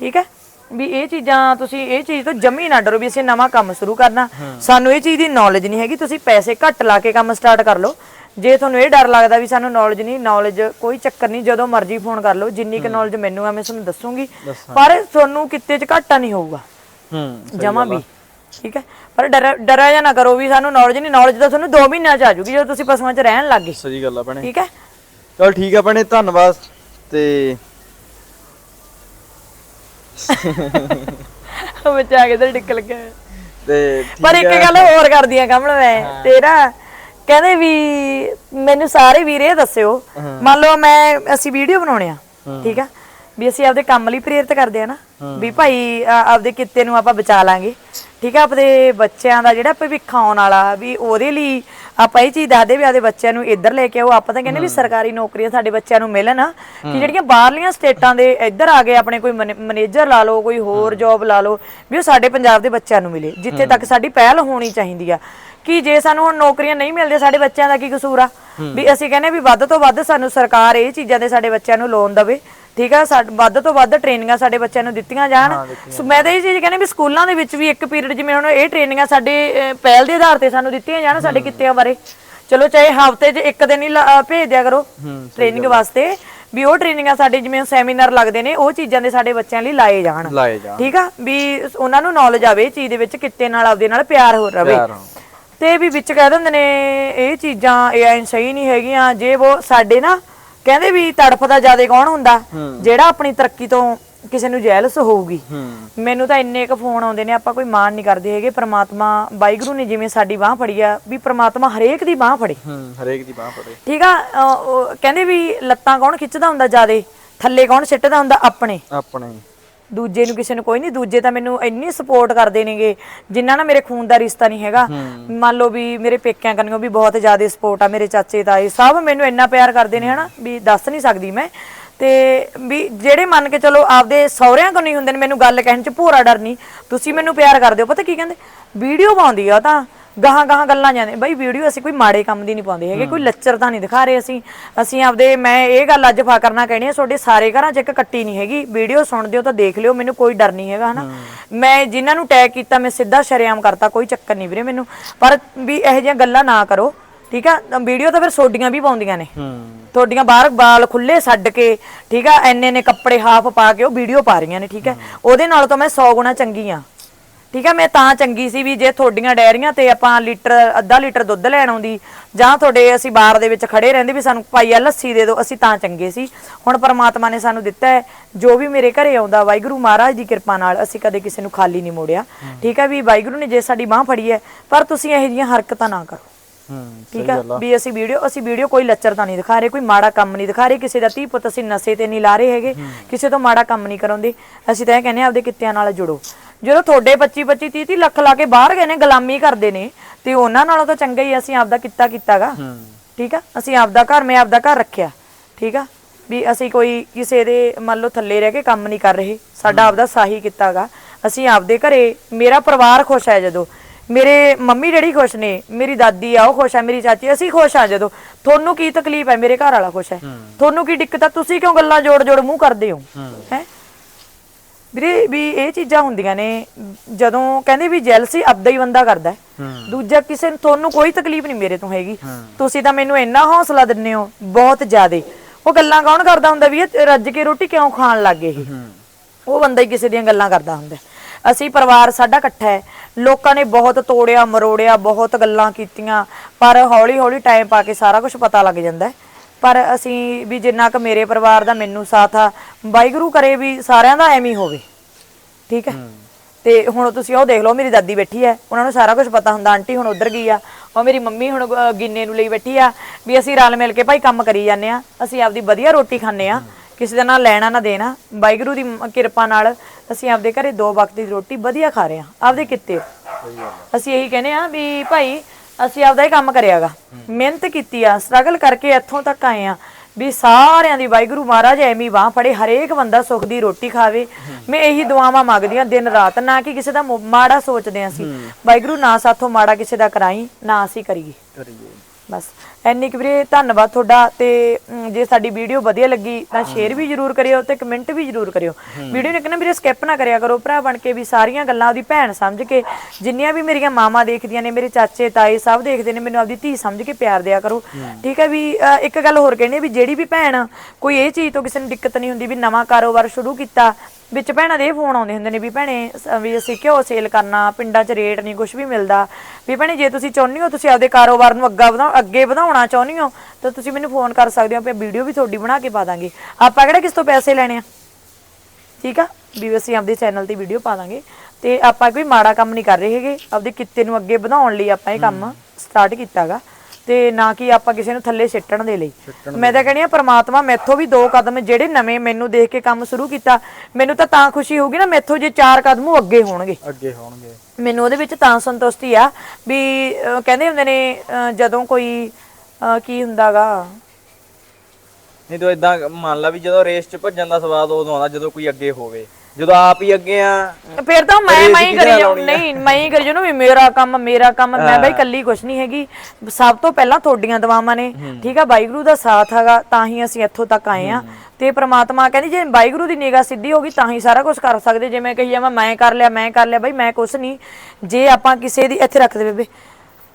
ਠੀਕ ਹੈ ਵੀ ਇਹ ਚੀਜ਼ਾਂ ਤੁਸੀਂ ਇਹ ਚੀਜ਼ ਤੋਂ ਜਮੀ ਨਾ ਡਰੋ ਵੀ ਅਸੀਂ ਨਵਾਂ ਕੰਮ ਸ਼ੁਰੂ ਕਰਨਾ। ਸਾਨੂੰ ਇਹ ਚੀਜ਼ ਦੀ ਨੌਲੇਜ ਨਹੀਂ ਹੈਗੀ ਤੁਸੀਂ ਪੈਸੇ ਘੱਟ ਲਾ ਕੇ ਕੰਮ ਸਟਾਰਟ ਕਰ ਲਓ। ਜੇ ਤੁਹਾਨੂੰ ਇਹ ਡਰ ਲੱਗਦਾ ਵੀ ਸਾਨੂੰ ਨੌਲੇਜ ਨਹੀਂ ਨੌਲੇਜ ਕੋਈ ਚੱਕਰ ਨਹੀਂ ਜਦੋਂ ਮਰਜ਼ੀ ਫੋਨ ਕਰ ਲਓ ਜਿੰਨੀ ਕੁ ਨੌਲੇਜ ਮੈਨੂੰ ਆ ਮੈਂ ਤੁਹਾਨੂੰ ਦੱਸੂਗੀ। ਪਰ ਤੁਹਾਨੂੰ ਕਿਤੇ 'ਚ ਘਾਟਾ ਨਹੀਂ ਹੋਊਗਾ। ਹੂੰ ਜਮਾ ਵੀ ਠੀਕ ਹੈ? ਪਰ ਡਰ ਡਰਿਆ ਜਾਂ ਨਾ ਕਰੋ ਵੀ ਸਾਨੂੰ ਨੌਲੇਜ ਨਹੀਂ ਨੌਲੇਜ ਤਾਂ ਤੁਹਾਨੂੰ 2 ਮਹੀਨਿਆਂ 'ਚ ਆ ਜੂਗੀ ਜਦੋਂ ਤੁਸੀਂ ਪਸ਼ੂਆਂ 'ਚ ਰਹਿਣ ਲੱਗ ਗਏ। ਸਹੀ ਗੱਲ ਆ ਭੈਣੇ। ਠੀਕ ਹੈ? ਚਲ ਠੀਕ ਆ ਭੈਣੇ ਧੰਨਵਾਦ ਤੇ ਬੱਚਾ ਕਿਧਰ ਟਿਕ ਲੱਗਿਆ। ਤੇ ਪਰ ਇੱਕ ਗੱਲ ਹੋਰ ਕਰਦੀ ਆ ਕਮਲ ਮੈਂ ਤੇਰਾ ਕਹਿੰਦੇ ਵੀ ਮੈਨੂੰ ਸਾਰੇ ਵੀਰੇ ਦੱਸਿਓ ਮੰਨ ਲਓ ਮੈਂ ਅਸੀਂ ਵੀਡੀਓ ਬਣਾਉਣੇ ਆ ਠੀਕ ਆ? ਵੀ ਅਸੀਂ ਆਪਦੇ ਕੰਮ ਲਈ ਪ੍ਰੇਰਿਤ ਕਰਦੇ ਆ ਨਾ ਵੀ ਭਾਈ ਆਪਦੇ ਕਿੱਤੇ ਨੂੰ ਆਪਾਂ ਬਚਾ ਲਾਂਗੇ ਠੀਕ ਆ? ਆਪਦੇ ਬੱਚਿਆਂ ਦਾ ਜਿਹੜਾ ਭਵਿੱਖ ਆਉਣ ਵਾਲਾ ਵੀ ਉਹਦੇ ਲਈ ਆਪਾਂ ਇਹ ਚੀਜ਼ ਦੱਸਦੇ ਵੀ ਆਪਦੇ ਬੱਚਿਆਂ ਨੂੰ ਇੱਧਰ ਲੈ ਕੇ ਆਓ। ਆਪਾਂ ਤਾਂ ਕਹਿੰਦੇ ਵੀ ਸਰਕਾਰੀ ਨੌਕਰੀਆਂ ਸਾਡੇ ਬੱਚਿਆਂ ਨੂੰ ਮਿਲਣ ਕਿ ਜਿਹੜੀਆਂ ਬਾਹਰਲੀਆਂ ਸਟੇਟਾਂ ਦੇ ਇੱਧਰ ਆ ਗਏ ਆਪਣੇ ਕੋਈ ਮੈਨੇਜਰ ਲਾ ਲਓ ਕੋਈ ਹੋਰ ਜੌਬ ਲਾ ਲਓ ਵੀ ਉਹ ਸਾਡੇ ਪੰਜਾਬ ਦੇ ਬੱਚਿਆਂ ਨੂੰ ਮਿਲੇ ਜਿੱਥੇ ਤੱਕ ਸਾਡੀ ਪਹਿਲ ਹੋਣੀ ਚਾਹੀਦੀ ਆ। ਕਿ ਜੇ ਸਾਨੂੰ ਹੁਣ ਨੌਕਰੀਆਂ ਨਹੀਂ ਮਿਲਦੀਆਂ ਸਾਡੇ ਬੱਚਿਆਂ ਦਾ ਕੀ ਕਸੂਰ ਆ? ਵੀ ਅਸੀਂ ਕਹਿੰਦੇ ਵੀ ਵੱਧ ਤੋਂ ਵੱਧ ਸਾਨੂੰ ਸਰਕਾਰ ਇਹ ਚੀਜ਼ਾਂ ਦੇ ਸਾਡੇ ਬੱਚਿਆਂ ਨੂੰ ਲੋਨ ਦੇਵੇ ਠੀਕ ਆ? ਵੱਧ ਤੋਂ ਵੱਧ ਟ੍ਰੇਨਿੰਗਾਂ ਸਾਡੇ ਬੱਚਿਆਂ ਨੂੰ ਦਿੱਤੀਆਂ ਜਾਣ। ਸੋ ਮੈਂ ਤਾਂ ਇਹ ਚੀਜ਼ ਕਹਿੰਦੇ ਵੀ ਸਕੂਲਾਂ ਦੇ ਵਿੱਚ ਵੀ ਇੱਕ ਪੀਰੀਅਡ ਜਿਵੇਂ ਹੁਣ ਇਹ ਟ੍ਰੇਨਿੰਗਾਂ ਸਾਡੇ ਪਹਿਲ ਦੇ ਆਧਾਰ ਤੇ ਸਾਨੂੰ ਦਿੱਤੀਆਂ ਜਾਣ ਸਾਡੇ ਕਿੱਤਿਆਂ ਬਾਰੇ। ਚਲੋ ਚਾਹੇ ਹਫ਼ਤੇ 'ਚ ਇੱਕ ਦਿਨ ਹੀ ਭੇਜ ਦਿਆ ਕਰੋ ਟ੍ਰੇਨਿੰਗ ਵਾਸਤੇ। ਵੀ ਉਹ ਟ੍ਰੇਨਿੰਗਾਂ ਸਾਡੇ ਜਿਵੇਂ ਸੈਮੀਨਾਰ ਲੱਗਦੇ ਨੇ ਉਹ ਚੀਜ਼ਾਂ ਦੇ ਸਾਡੇ ਬੱਚਿਆਂ ਲਈ ਲਾਏ ਜਾਣ। ਠੀਕ ਆ? ਵੀ ਉਹਨਾਂ ਨੂੰ ਨੌਲੇਜ ਆਵੇ ਚੀਜ਼ ਦੇ ਵਿੱਚ ਕਿੱਤੇ ਨਾਲ ਆਪਦੇ ਨਾਲ ਪਿਆਰ ਹੋ ਰਵੇ। ਤੇ ਵੀ ਵਿੱਚ ਕਹਿ ਦਿੰਦੇ ਨੇ ਇਹ ਚੀਜ਼ਾਂ ਇਹ ਸਹੀ ਨਹੀਂ ਹੈਗੀਆਂ ਜੇ ਉਹ ਸਾਡੇ ਨਾ ਕਹਿੰਦੇ ਵੀ ਤੜਫਦਾ ਜ਼ਿਆਦਾ ਕੌਣ ਹੁੰਦਾ? ਜਿਹੜਾ ਆਪਣੀ ਤਰੱਕੀ ਤੋਂ ਕਿਸੇ ਨੂੰ ਜੈਲਸ ਹੋਊਗੀ। ਮੈਨੂੰ ਤਾਂ ਇੰਨੇ ਕੁ ਫੋਨ ਆਉਂਦੇ ਨੇ ਆਪਾਂ ਕੋਈ ਮਾਣ ਨਹੀਂ ਕਰਦੇ ਹੈਗੇ ਪ੍ਰਮਾਤਮਾ ਵਾਹਿਗੁਰੂ ਨੇ ਜਿਵੇਂ ਸਾਡੀ ਬਾਹ ਫੜੀ ਆ ਵੀ ਪ੍ਰਮਾਤਮਾ ਹਰੇਕ ਦੀ ਬਾਹ ਫੜੇ। ਹਰੇਕ ਦੀ ਬਾਹ ਫੜੇ। ਠੀਕ ਆ? ਕਹਿੰਦੇ ਵੀ ਲੱਤਾਂ ਕੌਣ ਖਿੱਚਦਾ ਹੁੰਦਾ ਜਿਆਦੇ? ਥੱਲੇ ਕੌਣ ਸਿੱਟਦਾ ਹੁੰਦਾ? ਆਪਣੇ। ਆਪਣੇ। ਦੂਜੇ ਨੂੰ ਕਿਸੇ ਨੂੰ ਕੋਈ ਨਹੀਂ ਦੂਜੇ ਤਾਂ ਮੈਨੂੰ ਇੰਨੀ ਸਪੋਰਟ ਕਰਦੇ ਨੇਗੇ ਜਿੰਨਾ ਨਾਲ ਮੇਰੇ ਖੂਨ ਦਾ ਰਿਸ਼ਤਾ ਨਹੀਂ ਹੈਗਾ। ਮੰਨ ਲਓ ਵੀ ਮੇਰੇ ਪੇਕਿਆਂ ਕੰਨਿਓ ਵੀ ਬਹੁਤ ਜ਼ਿਆਦਾ ਸਪੋਰਟ ਆ ਮੇਰੇ ਚਾਚੇ ਤਾਏ ਸਭ ਮੈਨੂੰ ਇੰਨਾ ਪਿਆਰ ਕਰਦੇ ਨੇ ਹਨਾ ਵੀ ਦੱਸ ਨਹੀਂ ਸਕਦੀ ਮੈਂ। ਤੇ ਵੀ ਜਿਹੜੇ ਮੰਨ ਕੇ ਚਲੋ ਆਪਦੇ ਸਹੁਰਿਆਂ ਕੋ ਨਹੀਂ ਹੁੰਦੇ ਨੇ ਮੈਨੂੰ ਗੱਲ ਕਹਿਣ ਚ ਭੋਰਾ ਡਰ ਨਹੀਂ। ਤੁਸੀਂ ਮੈਨੂੰ ਪਿਆਰ ਕਰਦੇ ਹੋ ਪਤਾ ਕੀ ਕਹਿੰਦੇ? ਵੀਡੀਓ ਪਾਉਂਦੀ ਆ ਤਾਂ। ਗਾਹਾਂ ਗਾਹਾਂ ਗੱਲਾਂ ਜਾਂਦੇ ਬਈ ਵੀਡੀਓ ਅਸੀਂ ਕੋਈ ਮਾੜੇ ਕੰਮ ਦੀ ਨਹੀਂ ਪਾਉਂਦੇ ਹੈਗੇ ਕੋਈ ਲੱਚਰਤਾ ਨਹੀਂ ਦਿਖਾ ਰਹੇ ਅਸੀਂ। ਅਸੀਂ ਆਪਦੇ ਮੈਂ ਇਹ ਗੱਲ ਅੱਜ ਫਾ ਕਰਨਾ ਕਹਿਣੀ ਆ ਤੁਹਾਡੇ ਸਾਰੇ ਘਰਾਂ 'ਚ ਇੱਕ ਕੱਟੀ ਨਹੀਂ ਹੈਗੀ। ਵੀਡੀਓ ਸੁਣਦੇ ਹੋ ਤਾਂ ਦੇਖ ਲਿਓ ਮੈਨੂੰ ਕੋਈ ਡਰ ਨਹੀਂ ਹੈਗਾ ਹਨਾ? ਮੈਂ ਜਿਨ੍ਹਾਂ ਨੂੰ ਟੈਗ ਕੀਤਾ ਮੈਂ ਸਿੱਧਾ ਸ਼ਰੇਆਮ ਕਰਤਾ ਕੋਈ ਚੱਕਰ ਨਹੀਂ ਵੀਰੇ ਮੈਨੂੰ। ਪਰ ਵੀ ਇਹੋ ਜਿਹੀਆਂ ਗੱਲਾਂ ਨਾ ਕਰੋ ਠੀਕ ਆ? ਵੀਡੀਓ ਤਾਂ ਫਿਰ ਸੋਡੀਆਂ ਵੀ ਪਾਉਂਦੀਆਂ ਨੇ। ਹੂੰ। ਤੁਹਾਡੀਆਂ ਬਾਹਰ ਬਾਲ ਖੁੱਲੇ ਛੱਡ ਕੇ ਠੀਕ ਆ? ਐਨੇ ਨੇ ਕੱਪੜੇ ਹਾਫ ਪਾ ਕੇ ਉਹ ਵੀਡੀਓ ਪਾ ਰਹੀਆਂ ਨੇ ਠੀਕ ਹੈ। ਉਹਦੇ ਨਾਲ ਤਾਂ ਮੈਂ 100 ਗੁਣਾ ਚੰਗੀ ਆ। ਠੀਕ ਆ ਮੈਂ ਤਾਂ ਚੰਗੀ ਸੀ ਵੀ ਜੇ ਤੁਹਾਡੀਆਂ ਡੈਰੀਆਂ ਤੇ ਆਪਾਂ ਲੀਟਰ ਅੱਧਾ ਲੀਟਰ ਦੁੱਧ ਲੈਣ ਆਉਂਦੀ ਜਾਂ ਤੁਹਾਡੇ ਅਸੀਂ ਬਾਰ ਦੇ ਵਿੱਚ ਖੜੇ ਰਹਿੰਦੇ ਵੀ ਸਾਨੂੰ ਭਾਈ ਆ ਲੱਸੀ ਦੇ ਦਿਓ ਅਸੀਂ ਤਾਂ ਚੰਗੇ ਸੀ। ਹੁਣ ਪਰਮਾਤਮਾ ਨੇ ਸਾਨੂੰ ਦਿੱਤਾ ਹੈ ਜੋ ਵੀ ਮੇਰੇ ਘਰੇ ਆਉਂਦਾ ਵਾਹਿਗੁਰੂ ਮਹਾਰਾਜ ਦੀ ਕਿਰਪਾ ਨਾਲ ਅਸੀਂ ਕਦੇ ਕਿਸੇ ਨੂੰ ਖਾਲੀ ਨਹੀਂ ਮੋੜਿਆ। ਠੀਕ ਹੈ ਵੀ ਵਾਹਿਗੁਰੂ ਨੇ ਜੇ ਸਾਡੀ ਬਾਹ ਫੜੀ ਹੈ ਪਰ ਤੁਸੀਂ ਇਹੋ ਜਿਹੀਆਂ ਹਰਕਤਾਂ ਨਾ ਕਰੋ। ਹੂੰ ਠੀਕ ਆ ਵੀ ਅਸੀਂ ਵੀਡੀਓ ਅਸੀਂ ਵੀਡੀਓ ਕੋਈ ਲੱਚਰਤਾ ਨਹੀਂ ਦਿਖਾ ਰਹੇ ਕੋਈ ਮਾੜਾ ਕੰਮ ਨਹੀਂ ਦਿਖਾ ਰਹੇ ਕਿਸੇ ਦਾ ਧੀ ਪੁੱਤ ਅਸੀਂ ਨਸ਼ੇ ਤੇ ਨਹੀਂ ਲਾ ਰਹੇ ਹੈਗੇ ਕਿਸੇ ਤੋਂ ਮਾੜਾ ਕੰਮ ਨਹੀਂ ਕਰਾਉਂਦੇ। ਅਸੀਂ ਤਾਂ ਇਹ ਕਹਿੰਦੇ ਆਪਦੇ ਕਿੱਤਿਆਂ ਨਾਲ ਜੁੜੋ। ਜਦੋਂ ਤੁਹਾਡੇ 25 25 30 30 ਲੱਖ ਲਾ ਕੇ ਬਾਹਰ ਗਏ ਨੇ ਗੁਲਾਮੀ ਕਰਦੇ ਨੇ ਤੇ ਉਹਨਾਂ ਨਾਲੋਂ ਤਾਂ ਚੰਗਾ ਹੀ ਅਸੀਂ ਆਪਦਾ ਕਿੱਤਾ ਕੀਤਾਗਾ। ਠੀਕ ਆ? ਅਸੀਂ ਆਪਦਾ ਘਰ ਮੈਂ ਆਪਦਾ ਘਰ ਰੱਖਿਆ। ਠੀਕ ਆ? ਵੀ ਅਸੀਂ ਕੋਈ ਕਿਸੇ ਦੇ ਮੰਨ ਲਓ ਥੱਲੇ ਰਹਿ ਕੇ ਕੰਮ ਨਹੀਂ ਕਰ ਰਹੇ। ਸਾਡਾ ਆਪਦਾ ਸਾਹੀ ਕੀਤਾਗਾ। ਅਸੀਂ ਆਪਦੇ ਘਰੇ ਮੇਰਾ ਪਰਿਵਾਰ ਖੁਸ਼ ਹੈ ਜਦੋਂ। ਮੇਰੇ ਮੰਮੀ ਡੈਡੀ ਖੁਸ਼ ਨੇ ਮੇਰੀ ਦਾਦੀ ਆ ਉਹ ਖੁਸ਼ ਹੈ ਮੇਰੀ ਚਾਚੀ ਅਸੀਂ ਖੁਸ਼ ਆ ਜਦੋਂ। ਤੁਹਾਨੂੰ ਕੀ ਤਕਲੀਫ ਹੈ ਮੇਰੇ ਘਰ ਵਾਲਾ ਖੁਸ਼ ਹੈ। ਤੁਹਾਨੂੰ ਕੀ ਦਿੱਕਤ ਆ? ਤੁਸੀਂ ਕਿਉਂ ਗੱਲਾਂ ਜੋੜ ਜੋੜ ਮੂੰਹ ਕਰਦੇ ਹੋ। ਹੈ? ਵੀਰੇ ਵੀ ਇਹ ਚੀਜ਼ਾਂ ਹੁੰਦੀਆਂ ਨੇ ਜਦੋਂ ਕਹਿੰਦੇ ਵੀ ਜੈਲਸੀ ਆਪਦਾ ਹੀ ਬੰਦਾ ਕਰਦਾ ਹੈ। ਦੂਜਾ ਕਿਸੇ ਨੂੰ ਤੁਹਾਨੂੰ ਕੋਈ ਤਕਲੀਫ ਨਹੀਂ ਮੇਰੇ ਤੋਂ ਹੈਗੀ। ਤੁਸੀਂ ਤਾਂ ਮੈਨੂੰ ਇੰਨਾ ਹੌਸਲਾ ਦਿੰਦੇ ਹੋ ਬਹੁਤ ਜ਼ਿਆਦੇ। ਉਹ ਗੱਲਾਂ ਕੌਣ ਕਰਦਾ ਹੁੰਦਾ ਵੀ ਇਹ ਰੱਜ ਕੇ ਰੋਟੀ ਕਿਉਂ ਖਾਣ ਲੱਗ ਗਏ ਇਹ? ਉਹ ਬੰਦਾ ਹੀ ਕਿਸੇ ਦੀਆਂ ਗੱਲਾਂ ਕਰਦਾ ਹੁੰਦਾ। ਅਸੀਂ ਪਰਿਵਾਰ ਸਾਡਾ ਇਕੱਠਾ ਹੈ। ਲੋਕਾਂ ਨੇ ਬਹੁਤ ਤੋੜਿਆ ਮਰੋੜਿਆ ਬਹੁਤ ਗੱਲਾਂ ਕੀਤੀਆਂ ਪਰ ਹੌਲੀ ਹੌਲੀ ਟਾਈਮ ਪਾ ਕੇ ਸਾਰਾ ਕੁਝ ਪਤਾ ਲੱਗ ਜਾਂਦਾ ਹੈ। ਪਰ ਅਸੀਂ ਵੀ ਜਿੰਨਾ ਕੁ ਮੇਰੇ ਪਰਿਵਾਰ ਦਾ ਮੈਨੂੰ ਸਾਥ ਆ ਵਾਹਿਗੁਰੂ ਕਰੇ ਵੀ ਸਾਰਿਆਂ ਦਾ ਐਵੇਂ ਹੀ ਹੋਵੇ। ਠੀਕ ਹੈ? ਤੇ ਹੁਣ ਤੁਸੀਂ ਉਹ ਦੇਖ ਲਓ ਮੇਰੀ ਦਾਦੀ ਬੈਠੀ ਹੈ ਉਹਨਾਂ ਨੂੰ ਸਾਰਾ ਕੁਝ ਪਤਾ ਹੁੰਦਾ ਆਂਟੀ ਹੁਣ ਉਧਰ ਗਈ ਆ ਉਹ ਮੇਰੀ ਮੰਮੀ ਹੁਣ ਗਿੰਨੇ ਨੂੰ ਲਈ ਬੈਠੀ ਆ ਵੀ ਅਸੀਂ ਰਲ ਮਿਲ ਕੇ ਭਾਈ ਕੰਮ ਕਰੀ ਜਾਂਦੇ ਆ ਅਸੀਂ ਆਪਦੀ ਵਧੀਆ ਰੋਟੀ ਖਾਂਦੇ ਆ ਕਿਸੇ ਦਾ ਨਾ ਲੈਣਾ ਨਾ ਦੇਣਾ ਵਾਹਿਗੁਰੂ ਦੀ ਕਿਰਪਾ ਨਾਲ ਅਸੀਂ ਆਪਦੇ ਘਰੇ ਦੋ ਵਕਤ ਦੀ ਰੋਟੀ ਵਧੀਆ ਖਾ ਰਹੇ ਆ ਆਪਦੇ ਕਿੱਤੇ। ਅਸੀਂ ਇਹੀ ਕਹਿੰਦੇ ਆ ਵੀ ਭਾਈ ਅਸੀਂ ਆਪਦਾ ਹੀ ਕੰਮ ਕਰਿਆਗਾ। ਮਿਹਨਤ ਕੀਤੀ ਆ ਸਟਰਗਲ ਕਰਕੇ ਇੱਥੋਂ ਤੱਕ ਆਏ ਆ ਵੀ ਸਾਰਿਆਂ ਦੀ ਵਾਹਿਗੁਰੂ ਮਹਾਰਾਜ ਐਵੇਂ ਬਾਹ ਫੜੇ ਹਰੇਕ ਬੰਦਾ ਸੁੱਖ ਦੀ ਰੋਟੀ ਖਾਵੇ। ਮੈਂ ਇਹੀ ਦੁਆਵਾਂ ਮੰਗਦੀ ਆ ਦਿਨ ਰਾਤ ਨਾ ਕਿ ਕਿਸੇ ਦਾ ਮਾੜਾ ਸੋਚਦੇ ਆ ਅਸੀਂ। ਵਾਹਿਗੁਰੂ ਨਾ ਸਾਥੋਂ ਮਾੜਾ ਕਿਸੇ ਦਾ ਕਰਾਈ ਨਾ ਅਸੀਂ ਕਰੀਏ। ਕਰੀਏ। ਬਸ। ਐਨੀ ਕਿ ਵੀਰੇ ਧੰਨਵਾਦ ਤੁਹਾਡਾ ਤੇ ਅਮ, ਜੇ ਸਾਡੀ ਵੀਡੀਓ ਵਧੀਆ ਲੱਗੀ ਤਾਂ ਸ਼ੇਅਰ ਵੀ ਜਰੂਰ ਕਰਿਓ ਤੇ ਕਮੈਂਟ ਵੀ ਜਰੂਰ ਕਰਿਓ। ਵੀਡੀਓ ਨੂੰ ਕਹਿੰਦਾ ਵੀਰੇ ਸਕਿਪ ਨਾ ਕਰਿਆ ਕਰੋ ਭਰਾ ਬਣ ਕੇ ਵੀ ਸਾਰੀਆਂ ਗੱਲਾਂ ਉਹਦੀ ਭੈਣ ਸਮਝ ਕੇ ਜਿੰਨੀਆਂ ਵੀ ਮੇਰੀਆਂ ਮਾਮਾ ਦੇਖਦੀਆਂ ਨੇ ਮੇਰੇ ਚਾਚੇ ਤਾਏ ਸਭ ਦੇਖਦੇ ਨੇ ਮੈਨੂੰ ਆਪਦੀ ਧੀ ਸਮਝ ਕੇ ਪਿਆਰ ਦਿਆ ਕਰੋ। ਠੀਕ ਹੈ ਵੀ ਅ, ਇੱਕ ਗੱਲ ਹੋਰ ਕਹਿੰਦੇ ਵੀ ਜਿਹੜੀ ਵੀ ਭੈਣ ਕੋਈ ਇਹ ਚੀਜ਼ ਤੋਂ ਕਿਸੇ ਨੂੰ ਦਿੱਕਤ ਨਹੀਂ ਹੁੰਦੀ ਵੀ ਨਵਾਂ ਕਾਰੋਬਾਰ ਸ਼ੁਰੂ ਕੀਤਾ ਵਿੱਚ ਭੈਣਾਂ ਦੇ ਫੋਨ ਆਉਂਦੇ ਹੁੰਦੇ ਨੇ ਵੀ ਭੈਣੇ ਸ- ਵੀ ਅਸੀਂ ਕਿਉਂ ਸੇਲ ਕਰਨਾ ਪਿੰਡਾਂ 'ਚ ਰੇਟ ਨਹੀਂ ਕੁਝ ਵੀ ਮਿਲਦਾ। ਵੀ ਭੈਣੇ ਜੇ ਤੁਸੀਂ ਚਾਹੁੰਦੇ ਹੋ ਤੁਸੀਂ ਆਪਦੇ ਕਾਰੋਬਾਰ ਨੂੰ ਅੱਗਾ ਵਧਾਉ ਅੱਗੇ ਵਧਾਉਣਾ ਚਾਹੁੰਦੇ ਹੋ ਤਾਂ ਤੁਸੀਂ ਮੈਨੂੰ ਫੋਨ ਕਰ ਸਕਦੇ ਹੋ ਆਪਾਂ ਵੀਡੀਓ ਵੀ ਤੁਹਾਡੀ ਬਣਾ ਕੇ ਪਾ ਦਾਂਗੇ। ਆਪਾਂ ਕਿਹੜਾ ਕਿਸ ਤੋਂ ਪੈਸੇ ਲੈਣੇ ਆ? ਠੀਕ ਆ? ਵੀ ਅਸੀਂ ਆਪਦੇ ਚੈਨਲ ਤੇ ਵੀਡੀਓ ਪਾ ਦਾਂਗੇ। ਤੇ ਆਪਾਂ ਕੋਈ ਮਾੜਾ ਕੰਮ ਨਹੀਂ ਕਰ ਰਹੇ ਹੈਗੇ। ਆਪਦੇ ਕਿੱਤੇ ਨੂੰ ਅੱਗੇ ਵਧਾਉਣ ਲਈ ਆਪਾਂ ਇਹ ਕੰਮ ਸਟਾਰਟ ਕੀਤਾਗਾ ਤੇ ਨਾ ਕਿ ਆਪਾਂ ਕਿਸੇ ਨੂੰ ਥੱਲੇ ਸਿੱਟਣ ਦੇ ਲਈ। ਮੈਂ ਤਾਂ ਕਹਿੰਦੀ ਆ ਪ੍ਰਮਾਤਮਾ ਮੈਥੋਂ ਵੀ ਦੋ ਕਦਮ ਜਿਹੜੇ ਨਵੇਂ ਮੈਨੂੰ ਦੇਖ ਕੇ ਕੰਮ ਸ਼ੁਰੂ ਕੀਤਾ ਮੈਨੂੰ ਤਾਂ ਤਾਂ ਖੁਸ਼ੀ ਹੋਊਗੀ ਨਾ ਮੈਥੋਂ ਜੇ ਚਾਰ ਕਦਮ ਉਹ ਅੱਗੇ ਹੋਣਗੇ। ਅੱਗੇ ਹੋਣਗੇ। ਮੈਨੂੰ ਉਹਦੇ ਵਿੱਚ ਤਾਂ ਸੰਤੁਸ਼ਟੀ ਆ ਵੀ ਕਹਿੰਦੇ ਹੁੰਦੇ ਨੇ ਜਦੋਂ ਕੋਈ ਕੀ ਹੁੰਦਾਗਾ? ਨਹੀਂ ਤੂੰ ਇਦਾਂ ਮੰਨ ਲਾ ਵੀ ਜਦੋਂ ਰੇਸ 'ਚ ਭੱਜਣ ਦਾ ਸਵਾਦ ਉਦੋਂ ਆਉਂਦਾ ਜਦੋਂ ਕੋਈ ਅੱਗੇ ਹੋਵੇ। ਜਦੋਂ ਆਪ ਹੀ ਅੱਗੇ ਆ ਫਿਰ ਤਾਂ ਮੈਂ ਮੈਂ ਹੀ ਕਰੀ ਜਾਉਂ? ਨਹੀਂ ਮੈਂ ਹੀ ਕਰੀ ਜਾਉਂ ਵੀ ਮੇਰਾ ਕੰਮ ਮੇਰਾ ਕੰਮ ਮੈਂ ਬਈ ਕੱਲੀ ਕੁਛ ਨਹੀਂ ਹੈਗੀ। ਸਭ ਤੋਂ ਪਹਿਲਾਂ ਤੁਹਾਡੀਆਂ ਦਵਾਵਾਂ ਨੇ ਠੀਕ ਆ ਵਾਹਿਗੁਰੂ ਦਾ ਸਾਥ ਹੈਗਾ ਤਾਂ ਹੀ ਅਸੀਂ ਇੱਥੋਂ ਤੱਕ ਆਏ ਆ ਤੇ ਪ੍ਰਮਾਤਮਾ ਕਹਿੰਦੀ ਜੇ ਵਾਹਿਗੁਰੂ ਦੀ ਨਿਗਾਹ ਸਿੱਧੀ ਹੋਗੀ ਤਾਂ ਹੀ ਸਾਰਾ ਕੁਝ ਕਰ ਸਕਦੇ। ਜੇ ਮੈਂ ਕਹੀ ਜਾਵਾਂ ਮੈਂ ਕਰ ਲਿਆ ਮੈਂ ਕਰ ਲਿਆ ਬਈ ਮੈਂ ਕੁਛ ਨਹੀਂ। ਜੇ ਆਪਾਂ ਕਿਸੇ ਦੀ ਇੱਥੇ ਰੱਖ ਦੇ ਬੇਬੇ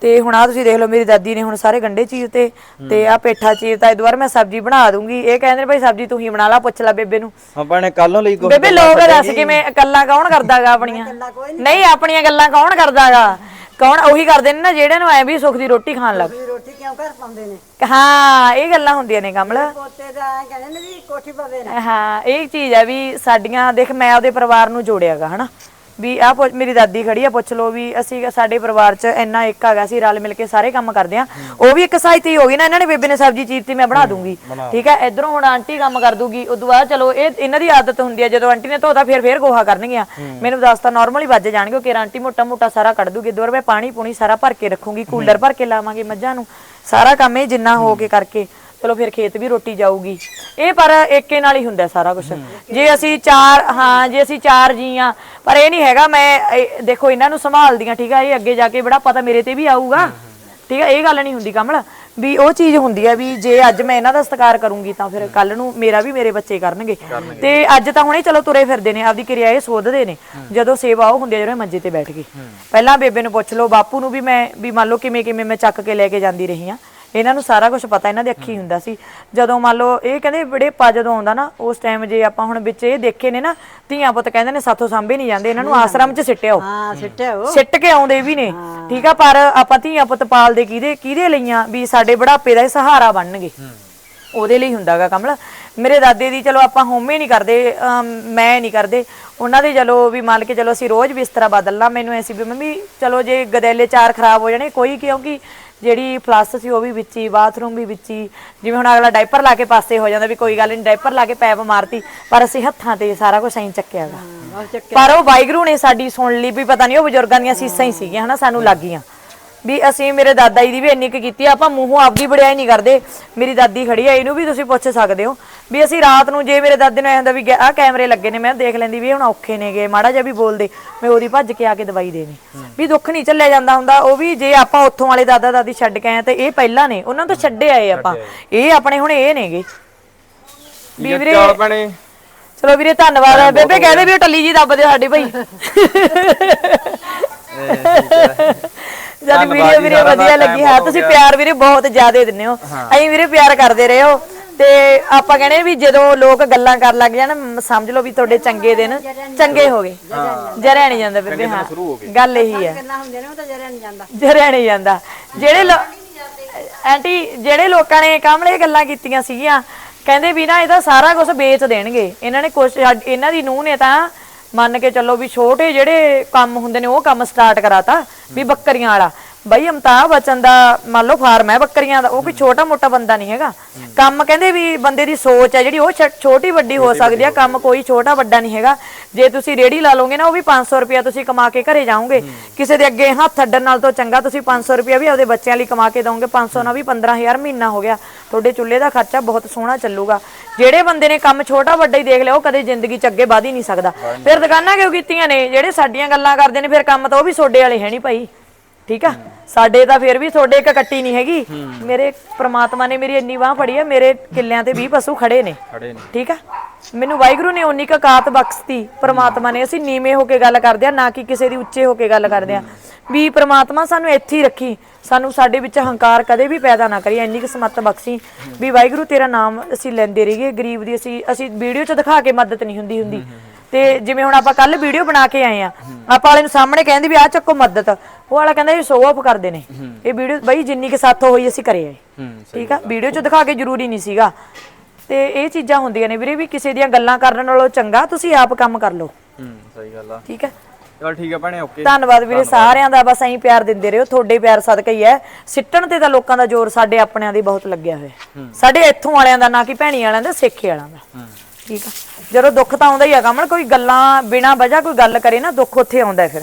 ਤੇ ਹੁਣ ਆ ਤੁਸੀਂ ਦੇਖ ਲਓ ਮੇਰੀ ਦਾਦੀ ਨੇ ਹੁਣ ਸਾਰੇ ਗੰਡੇ ਚੀਰਤੇ ਤੇ ਆ ਪੇਠਾ ਚੀਰਤਾ ਇਹ ਦੁਬਾਰਾ ਮੈਂ ਸਬਜ਼ੀ ਬਣਾ ਦੂੰਗੀ। ਇਹ ਕਹਿੰਦੇ ਨੇ ਭਾਈ ਸਬਜ਼ੀ ਤੂੰ ਹੀ ਬਣਾ ਲਾ ਪੁੱਛ ਲੈ ਬੇਬੇ ਨੂੰ। ਆਪਾਂ ਨੇ ਕੱਲੋਂ ਲਈ ਕੁਛ ਬੇਬੇ ਲੋਕ ਦੱਸ ਕਿਵੇਂ ਗੱਲਾਂ ਕੌਣ ਕਰਦਾਗਾ ਆਪਣੀਆਂ? ਨਹੀਂ ਆਪਣੀਆਂ ਗੱਲਾਂ ਕੌਣ ਕਰਦਾਗਾ? ਕੌਣ ਉਹੀ ਕਰਦੇ ਨੇ ਨਾ ਜਿਹੜੇ ਨੂੰ ਐ ਵੀ ਸੁੱਖ ਦੀ ਰੋਟੀ ਖਾਣ ਲੱਗ ਰੋਟੀ ਕਿਉਂ ਘਰ ਪਾਉਂਦੇ ਨੇ? ਹਾਂ ਇਹ ਗੱਲਾਂ ਹੁੰਦੀਆਂ ਨੇ ਕਮਲ। ਪੋਤੇ ਦਾ ਕਹਿੰਦੇ ਨੇ ਵੀ ਕੋਠੀ ਪਵੇ ਨਾ। ਹਾਂ ਇਹ ਚੀਜ਼ ਹੈ ਵੀ ਸਾਡੀਆਂ ਦੇਖ ਮੈਂ ਆਪਦੇ ਪਰਿਵਾਰ ਨੂੰ ਜੋੜਿਆਗਾ ਹਨਾ? ਵੀ ਆ ਮੇਰੀ ਦਾਦੀ ਖੜੀ ਆ ਪੁੱਛ ਲਓ ਵੀ ਅਸੀਂ ਸਾਡੇ ਪਰਿਵਾਰ 'ਚ ਇੰਨਾ ਇੱਕ ਹੈਗਾ ਸੀ ਰਲ ਮਿਲ ਕੇ ਸਾਰੇ ਕੰਮ ਕਰਦੇ ਆ ਉਹ ਵੀ ਇੱਕ ਸਹਾਇਤੀ ਹੋ ਗਈ ਨਾ ਇਹਨਾਂ ਨੇ ਬੇਬੇ ਨੇ ਸਬਜ਼ੀ ਚੀਰਤੀ ਮੈਂ ਬਣਾ ਦੂੰਗੀ। ਠੀਕ ਹੈ ਇਧਰੋਂ ਹੁਣ ਆਂਟੀ ਕੰਮ ਕਰ ਦੂਗੀ ਉਦੋਂ ਬਾਅਦ ਚਲੋ ਇਹ ਇਹਨਾਂ ਦੀ ਆਦਤ ਹੁੰਦੀ ਹੈ ਜਦੋਂ ਆਂਟੀ ਨੇ ਧੋਤਾ ਫਿਰ ਫਿਰ ਗੋਹਾ ਕਰਨਗੀਆਂ। ਮੈਨੂੰ ਦੱਸ ਤਾਂ ਨਾਰਮਲੀ ਵੱਜ ਜਾਣਗੇ ਕਿ ਆਂਟੀ ਮੋਟਾ ਮੋਟਾ ਸਾਰਾ ਕੱਢ ਦੂਗੀ ਦੁਰ ਮੈਂ ਪਾਣੀ ਪੂਣੀ ਸਾਰਾ ਭਰ ਕੇ ਰੱਖੂੰਗੀ ਕੂਲਰ ਭਰ ਕੇ ਲਾਵਾਂਗੇ ਮੱਝਾਂ ਨੂੰ। ਸਾਰਾ ਕੰਮ ਇਹ ਜਿੰਨਾ ਹੋ ਕੇ ਕਰਕੇ। ਚਲੋ ਫਿਰ ਖੇਤ ਵੀ ਰੋਟੀ ਜਾਊਗੀ। ਇਹ ਪਰ ਏਕੇ ਨਾਲ ਹੀ ਹੁੰਦਾ ਸਾਰਾ ਕੁਝ ਜੇ ਅਸੀਂ ਚਾਰ ਹਾਂ ਜੇ ਅਸੀਂ ਚਾਰ ਜੀ ਆ ਪਰ ਇਹ ਨਹੀਂ ਹੈਗਾ ਮੈਂ ਇਹ- ਦੇਖੋ ਇਹਨਾਂ ਨੂੰ ਸੰਭਾਲਦੀਆਂ ਠੀਕ ਆ ਇਹ ਅੱਗੇ ਜਾ ਕੇ ਬੜਾ ਪਤਾ ਮੇਰੇ ਤੇ ਵੀ ਆਊਗਾ। ਠੀਕ ਆ ਇਹ ਗੱਲ ਨਹੀਂ ਹੁੰਦੀ ਕਮਲ ਵੀ ਉਹ ਚੀਜ਼ ਹੁੰਦੀ ਆ ਵੀ ਜੇ ਅੱਜ ਮੈਂ ਇਹਨਾਂ ਦਾ ਸਤਿਕਾਰ ਕਰੂੰਗੀ ਤਾਂ ਫਿਰ ਕੱਲ ਨੂੰ ਮੇਰਾ ਵੀ ਮੇਰੇ ਬੱਚੇ ਕਰਨਗੇ। ਤੇ ਅੱਜ ਤਾਂ ਹੁਣੇ ਚਲੋ ਤੁਰੇ ਫਿਰਦੇ ਨੇ ਆਪਦੀ ਕਿਰਿਆ ਇਹ ਸੋਧਦੇ ਨੇ। ਜਦੋਂ ਸੇਵਾ ਉਹ ਹੁੰਦੀ ਆ ਜਿਹੜੇ ਮੰਜੇ ਤੇ ਬੈਠ ਗਏ ਪਹਿਲਾਂ ਬੇਬੇ ਨੂੰ ਪੁੱਛ ਲਓ ਬਾਪੂ ਨੂੰ ਵੀ ਮੈਂ ਵੀ ਮੰਨ ਲਓ ਕਿਵੇਂ ਕਿਵੇਂ ਮੈਂ ਚੱਕ ਕੇ ਲੈ ਕੇ ਜਾਂਦੀ ਰਹੀ ਆ। ਇਹਨਾਂ ਨੂੰ ਸਾਰਾ ਕੁਝ ਪਤਾ ਇਹਨਾਂ ਦੇ ਅੱਖੀ ਹੁੰਦਾ ਸੀ। ਜਦੋਂ ਮੰਨ ਲਓ ਇਹ ਕਹਿੰਦੇ ਬੜੇ ਪਾ ਜਦੋਂ ਆਉਂਦਾ ਨਾ ਉਸ ਟਾਈਮ ਜੇ ਆਪਾਂ ਹੁਣ ਵਿੱਚ ਇਹ ਦੇਖੇ ਨੇ ਨਾ ਧੀਆਂ ਪੁੱਤ ਕਹਿੰਦੇ ਨੇ ਸਾਥੋਂ ਸਾਂਭੇ ਨਹੀਂ ਜਾਂਦੇ ਇਹਨਾਂ ਨੂੰ ਆਸ਼ਰਮ 'ਚ ਸਿੱਟਿਓ ਹਾਂ ਸਿੱਟਿਆ ਉਹ। ਸਿੱਟ ਕੇ ਆਉਂਦੇ ਵੀ ਨੇ ਠੀਕ ਆ ਪਰ ਆਪਾਂ ਧੀਆਂ ਪੁੱਤ ਪਾਲਦੇ ਕਿਹਦੇ ਕਿਹਦੇ ਲਈਆਂ ਵੀ ਸਾਡੇ ਬੁਢਾਪੇ ਦਾ ਇਹ ਸਹਾਰਾ ਬਣਨਗੇ। ਉਹਦੇ ਲਈ ਹੁੰਦਾਗਾ ਕਮਲ। ਮੇਰੇ ਦਾਦੇ ਦੀ ਚਲੋ ਆਪਾਂ ਹੋਮੇ ਨਹੀਂ ਕਰਦੇ ਮੈਂ ਨਹੀਂ ਕਰਦੇ। ਉਹਨਾਂ ਦੇ ਚਲੋ ਵੀ ਮੰਨ ਕੇ ਚਲੋ ਅਸੀਂ ਰੋਜ਼ ਬਿਸਤਰਾ ਬਦਲਣਾ ਮੈਨੂੰ ਐਸੀ ਵੀ ਮੰਮੀ ਚਲੋ ਜੇ ਗਦੈਲੇ ਚਾਰ ਖਰਾਬ ਹੋ ਜਾਣੇ ਕੋਈ ਕਿਉਂਕਿ ਜਿਹੜੀ ਫਲਸ ਸੀ ਉਹ ਵੀ ਵਿੱਚ ਹੀ ਬਾਥਰੂਮ ਵੀ ਵਿੱਚ ਹੀ। ਜਿਵੇਂ ਹੁਣ ਅਗਲਾ ਡਾਈਪਰ ਲਾ ਕੇ ਪਾਸੇ ਹੋ ਜਾਂਦਾ ਵੀ ਕੋਈ ਗੱਲ ਨਹੀਂ ਡਾਈਪਰ ਲਾ ਕੇ ਪੈਪ ਮਾਰਤੀ ਪਰ ਅਸੀਂ ਹੱਥਾਂ ਤੇ ਸਾਰਾ ਕੁਝ ਐਂ ਚੱਕਿਆਗਾ। ਪਰ ਉਹ ਵਾਹਿਗੁਰੂ ਨੇ ਸਾਡੀ ਸੁਣ ਲਈ ਵੀ ਪਤਾ ਨਹੀਂ ਉਹ ਬਜ਼ੁਰਗਾਂ ਦੀਆਂ ਸੀਸਾਂ ਹੀ ਸੀਗੀਆਂ ਹਨਾ ਸਾਨੂੰ ਲੱਗੀਆਂ ਵੀ ਅਸੀਂ ਮੇਰੇ ਦਾਦਾ ਜੀ ਦੀ ਵੀ ਇੰਨੀ ਕੁ ਕੀਤੀ ਆ, ਆਪਾਂ ਮੂੰਹੋਂ ਆਪਦੀ ਬੜਾਈ ਨਹੀਂ ਕਰਦੇ। ਮੇਰੀ ਦਾਦੀ ਖੜੀ ਆ ਇਹਨੂੰ ਵੀ ਤੁਸੀਂ ਪੁੱਛ ਸਕਦੇ ਹੋ। ਵੀ ਅਸੀਂ ਰਾਤ ਨੂੰ ਜੇ ਮੇਰੇ ਦਾਦੇ ਨੂੰ ਐਂ ਹੁੰਦਾ ਵੀ ਆਹ ਕੈਮਰੇ ਲੱਗੇ ਨੇ ਮੈਂ ਦੇਖ ਲੈਂਦੀ ਵੀ ਇਹ ਹੁਣ ਔਖੇ ਨੇਗੇ ਮਾੜਾ ਜਿਹਾ ਵੀ ਬੋਲਦੇ ਮੈਂ ਉਹਦੀ ਭੱਜ ਕੇ ਆ ਕੇ ਦਵਾਈ ਦੇਣੀ। ਵੀ ਦੁੱਖ ਨਹੀਂ ਚੱਲਿਆ ਜਾਂਦਾ ਹੁੰਦਾ ਉਹ ਵੀ ਜੇ ਆਪਾਂ ਉੱਥੋਂ ਵਾਲੇ ਦਾਦਾ ਦਾਦੀ ਛੱਡ ਕੇ ਆਏ ਤੇ ਇਹ ਪਹਿਲਾਂ ਨੇ ਉਹਨਾਂ ਤੋਂ ਛੱਡੇ ਆਏ ਆਪਾਂ। ਇਹ ਆਪਣੇ ਹੁਣ ਇਹ ਨੇਗੇ। ਵੀ ਵੀਰੇ ਚਾਲ ਭੈਣੇ। ਚਲੋ ਵੀਰੇ ਧੰਨਵਾਦ ਹੈ ਬੇਬੇ ਕਹਿੰਦੇ ਵੀ ਉਹ ਟੱਲੀ ਜੀ ਦੱਬਦੇ ਸਾਡੀ ਭਾਈ। *laughs* ਜਦ ਧੰਨਵਾਦ ਵੀਡੀਓ ਜੀ, ਵੀਰੇ ਵਧੀਆ time ਲੱਗੀ। ਹੈ ਬਹੁਤ ਹੋ ਤੁਸੀਂ ਗਿਆ। ਪਿਆਰ ਵੀਰੇ ਬਹੁਤ ਜ਼ਿਆਦਾ ਦਿੰਦੇ ਹੋ। ਅਸੀਂ ਵੀਰੇ ਪਿਆਰ ਕਰਦੇ ਰਹੇ। ਹੋ ਤੇ ਆਪਾਂ ਕਹਿੰਦੇ ਵੀ ਜਦੋਂ ਲੋਕ ਗੱਲਾਂ ਕਰਨ ਲੱਗ ਜਾਣ ਮ- ਸਮਝ ਲਓ ਵੀ ਤੁਹਾਡੇ ਚੰਗੇ ਦਿਨ ਚੰਗੇ ਹੋ ਗਏ। ਜਰਿਆ ਨਹੀਂ ਜਾਂਦਾ ਬੇਬੇ ਹਾਂ। ਗੱਲ ਇਹੀ ਹੈ। ਕਿੰਨਾ ਹੁੰਦੇ ਨੇ ਉਹ ਤਾਂ ਜਰਿਆ ਨਹੀਂ ਜਾਂਦਾ। ਜਰਿਆ ਨਹੀਂ ਜਾਂਦਾ। ਜਿਹੜੇ ਲੋ- ਆਂਟੀ ਜਿਹੜੇ ਲੋਕਾਂ ਨੇ ਕਮਲੇ ਗੱਲਾਂ ਕੀਤੀਆਂ ਸੀਗੀਆਂ ਕਹਿੰਦੇ ਵੀ ਨਾ ਇਹਦਾ ਸਾਰਾ ਕੁਝ ਵੇਚ ਦੇਣਗੇ। ਇਹਨਾਂ ਨੇ ਕੁਛ ਇਹਨਾਂ ਦੀ ਨੂੰਹ ਨੇ ਤਾਂ ਮੰਨ ਕੇ ਚੱਲੋ ਵੀ ਛੋਟੇ ਜਿਹੜੇ ਕੰਮ ਹੁੰਦੇ ਨੇ, ਉਹ ਕੰਮ ਸਟਾਰਟ ਕਰਾਤਾ, ਵੀ ਬੱਕਰੀਆਂ ਵਾਲਾ। ਬਈ ਅਮਤਾਬ ਬਚਨ ਦਾ ਮੰਨ ਲਓ ਫਾਰਮ ਹੈ ਬੱਕਰੀਆਂ ਦਾ ਉਹ ਕੋਈ ਛੋਟਾ ਮੋਟਾ ਬੰਦਾ ਨਹੀਂ ਹੈਗਾ। ਕੰਮ ਕਹਿੰਦੇ ਵੀ ਬੰਦੇ ਦੀ ਸੋਚ ਹੈ ਜਿਹੜੀ ਉਹ ਛੋਟੀ ਵੱਡੀ ਹੋ ਸਕਦੀ ਆ ਕੰਮ ਕੋਈ ਛੋਟਾ ਵੱਡਾ ਨਹੀਂ ਹੈਗਾ। ਜੇ ਤੁਸੀਂ ਰੇੜੀ ਲਾ ਲਓਗੇ ਨਾ ਉਹ ਵੀ 500 ਰੁਪਿਆ ਤੁਸੀਂ ਕਮਾ ਕੇ ਘਰੇ ਜਾਓਗੇ। ਕਿਸੇ ਦੇ ਅੱਗੇ ਹੱਥ ਅੱਡਣ ਨਾਲ ਤੋਂ ਚੰਗਾ ਤੁਸੀਂ 500 ਰੁਪਿਆ ਵੀ ਆਪਦੇ ਬੱਚਿਆਂ ਲਈ ਕਮਾ ਕੇ ਦੋਗੇ 500 ਨਾਲ ਵੀ 15000 ਮਹੀਨਾ ਹੋ ਗਿਆ। ਤੁਹਾਡੇ ਚੁੱਲ੍ਹੇ ਦਾ ਖਰਚਾ ਬਹੁਤ ਸੋਹਣਾ ਚੱਲੂਗਾ। ਜਿਹੜੇ ਬੰਦੇ ਨੇ ਕੰਮ ਛੋਟਾ ਵੱਡਾ ਹੀ ਦੇਖ ਲਿਆ ਉਹ ਕਦੇ ਜ਼ਿੰਦਗੀ 'ਚ ਅੱਗੇ ਵਧ ਹੀ ਨਹੀਂ ਸਕਦਾ। ਫਿਰ ਦੁਕਾਨਾਂ ਕਿਉਂ ਕੀਤੀਆਂ ਨੇ? ਜਿਹੜੇ ਸਾਡੀਆਂ ਗੱਲਾਂ ਕਰਦੇ ਨੇ ਫਿਰ ਕੰਮ ਤਾਂ ਉਹ ਵੀ ਸੋਡੇ ਵਾਲੇ ਹੈ ਨਹੀਂ ਭਾਈ। ਠੀਕ ਆ? ਸਾਡੇ ਤਾਂ ਫਿਰ ਵੀ ਤੁਹਾਡੇ ਇੱਕ ਕੱਟੀ ਨਹੀਂ ਹੈਗੀ। ਮੇਰੇ ਪ੍ਰਮਾਤਮਾ ਨੇ ਮੇਰੀ ਇੰਨੀ ਬਾਹ ਫੜੀ ਆ ਮੇਰੇ ਕਿੱਲਿਆਂ ਤੇ 20 ਪਸ਼ੂ ਖੜੇ ਨੇ। ਖੜੇ ਨੇ। ਠੀਕ ਆ? ਮੈਨੂੰ ਵਾਹਿਗੁਰੂ ਨੇ ਉਨੀ ਕੁ ਕਾਤ ਬਖਸ਼ਤੀ ਪ੍ਰਮਾਤਮਾ ਨੇ। ਅਸੀਂ ਨੀਵੇਂ ਹੋ ਕੇ ਗੱਲ ਕਰਦੇ ਆ ਨਾ ਕਿ ਕਿਸੇ ਦੀ ਉੱਚੇ ਹੋ ਕੇ ਗੱਲ ਕਰਦੇ ਆ। ਵੀ ਪ੍ਰਮਾਤਮਾ ਸਾਨੂੰ ਇੱਥੇ ਹੀ ਰੱਖੀ ਸਾਨੂੰ ਸਾਡੇ ਵਿੱਚ ਹੰਕਾਰ ਕਦੇ ਵੀ ਪੈਦਾ ਨਾ ਕਰੀ ਇੰਨੀ ਕੁ ਸਮੱਤ ਬਖਸ਼ੀ। ਵੀ ਵਾਹਿਗੁਰੂ ਤੇਰਾ ਨਾਮ ਅਸੀਂ ਲੈਂਦੇ ਰਹੀਏ। ਗਰੀਬ ਦੀ ਅਸੀਂ ਅਸੀਂ ਵੀਡੀਓ 'ਚ ਦਿਖਾ ਕੇ ਮਦਦ ਨਹੀਂ ਹੁੰਦੀ ਹੁੰਦੀ। ਤੇ ਜਿਵੇਂ ਹੁਣ ਆਪਾਂ ਕੱਲ ਵੀਡੀਓ ਬਣਾ ਕੇ ਆਏ ਆ ਆਪਾਂ ਵਾਲੇ ਨੂੰ ਸਾਹਮਣੇ ਕਹਿੰਦੇ ਵੀ ਆ ਚੱਕੋ ਮਦਦ ਉਹ ਵਾਲਾ ਕਹਿੰਦਾ ਇਹ ਸ਼ੋ ਆਫ ਕਰਦੇ ਨੇ। ਇਹ ਵੀਡੀਓ ਬਈ ਜਿੰਨੀ ਕਿ ਸਾਥੋਂ ਹੋਈ ਅਸੀਂ ਕਰੇ ਆਏ ਠੀਕ ਆ? ਵੀਡੀਓ 'ਚ ਦਿਖਾ ਕੇ ਜ਼ਰੂਰੀ ਨਹੀਂ ਸੀਗਾ। ਤੇ ਇਹ ਚੀਜ਼ਾਂ ਹੁੰਦੀਆਂ ਨੇ ਵੀਰੇ ਵੀ ਕਿਸੇ ਦੀਆਂ ਗੱਲਾਂ ਕਰਨ ਨਾਲੋਂ ਚੰਗਾ ਤੁਸੀਂ ਆਪ ਕੰਮ ਕਰ ਲਓ। ਹੂੰ ਸਹੀ ਗੱਲ ਆ। ਠੀਕ ਹੈ ਚਲ ਠੀਕ ਆ ਭੈਣੇ ਓਕੇ। ਧੰਨਵਾਦ ਵੀਰੇ ਸਾਰਿਆਂ ਦਾ ਬਸ ਐਂ ਪਿਆਰ ਦਿੰਦੇ ਰਹੋ ਤੁਹਾਡੇ ਪਿਆਰ ਸਦਕਾ ਹੀ ਹੈ। ਸਿੱਟਣ ਤੇ ਤਾਂ ਲੋਕਾਂ ਦਾ ਜ਼ੋਰ ਸਾਡੇ ਆਪਣਿਆਂ ਦੀ ਬਹੁਤ ਲੱਗਿਆ ਹੋਇਆ। ਸਾਡੇ ਇੱਥੋਂ ਵਾਲਿਆਂ ਦਾ ਨਾ ਕਿ ਭੈਣੀ ਵਾਲਿਆਂ ਦਾ ਸੇਖੇ ਵਾਲਿਆਂ ਦਾ। ਠੀਕ ਆ। ਜਦੋਂ ਦੁੱਖ ਤਾਂ ਆਉਂਦਾ ਹੀ ਆ ਕਮਲ ਕੋਈ ਗੱਲਾਂ ਬਿਨਾ ਵਜ੍ਹਾ ਕੋਈ ਗੱਲ ਕਰੇ ਨਾ, ਦੁੱਖ ਉੱਥੇ ਆਉਂਦਾ ਹੈ ਫਿਰ।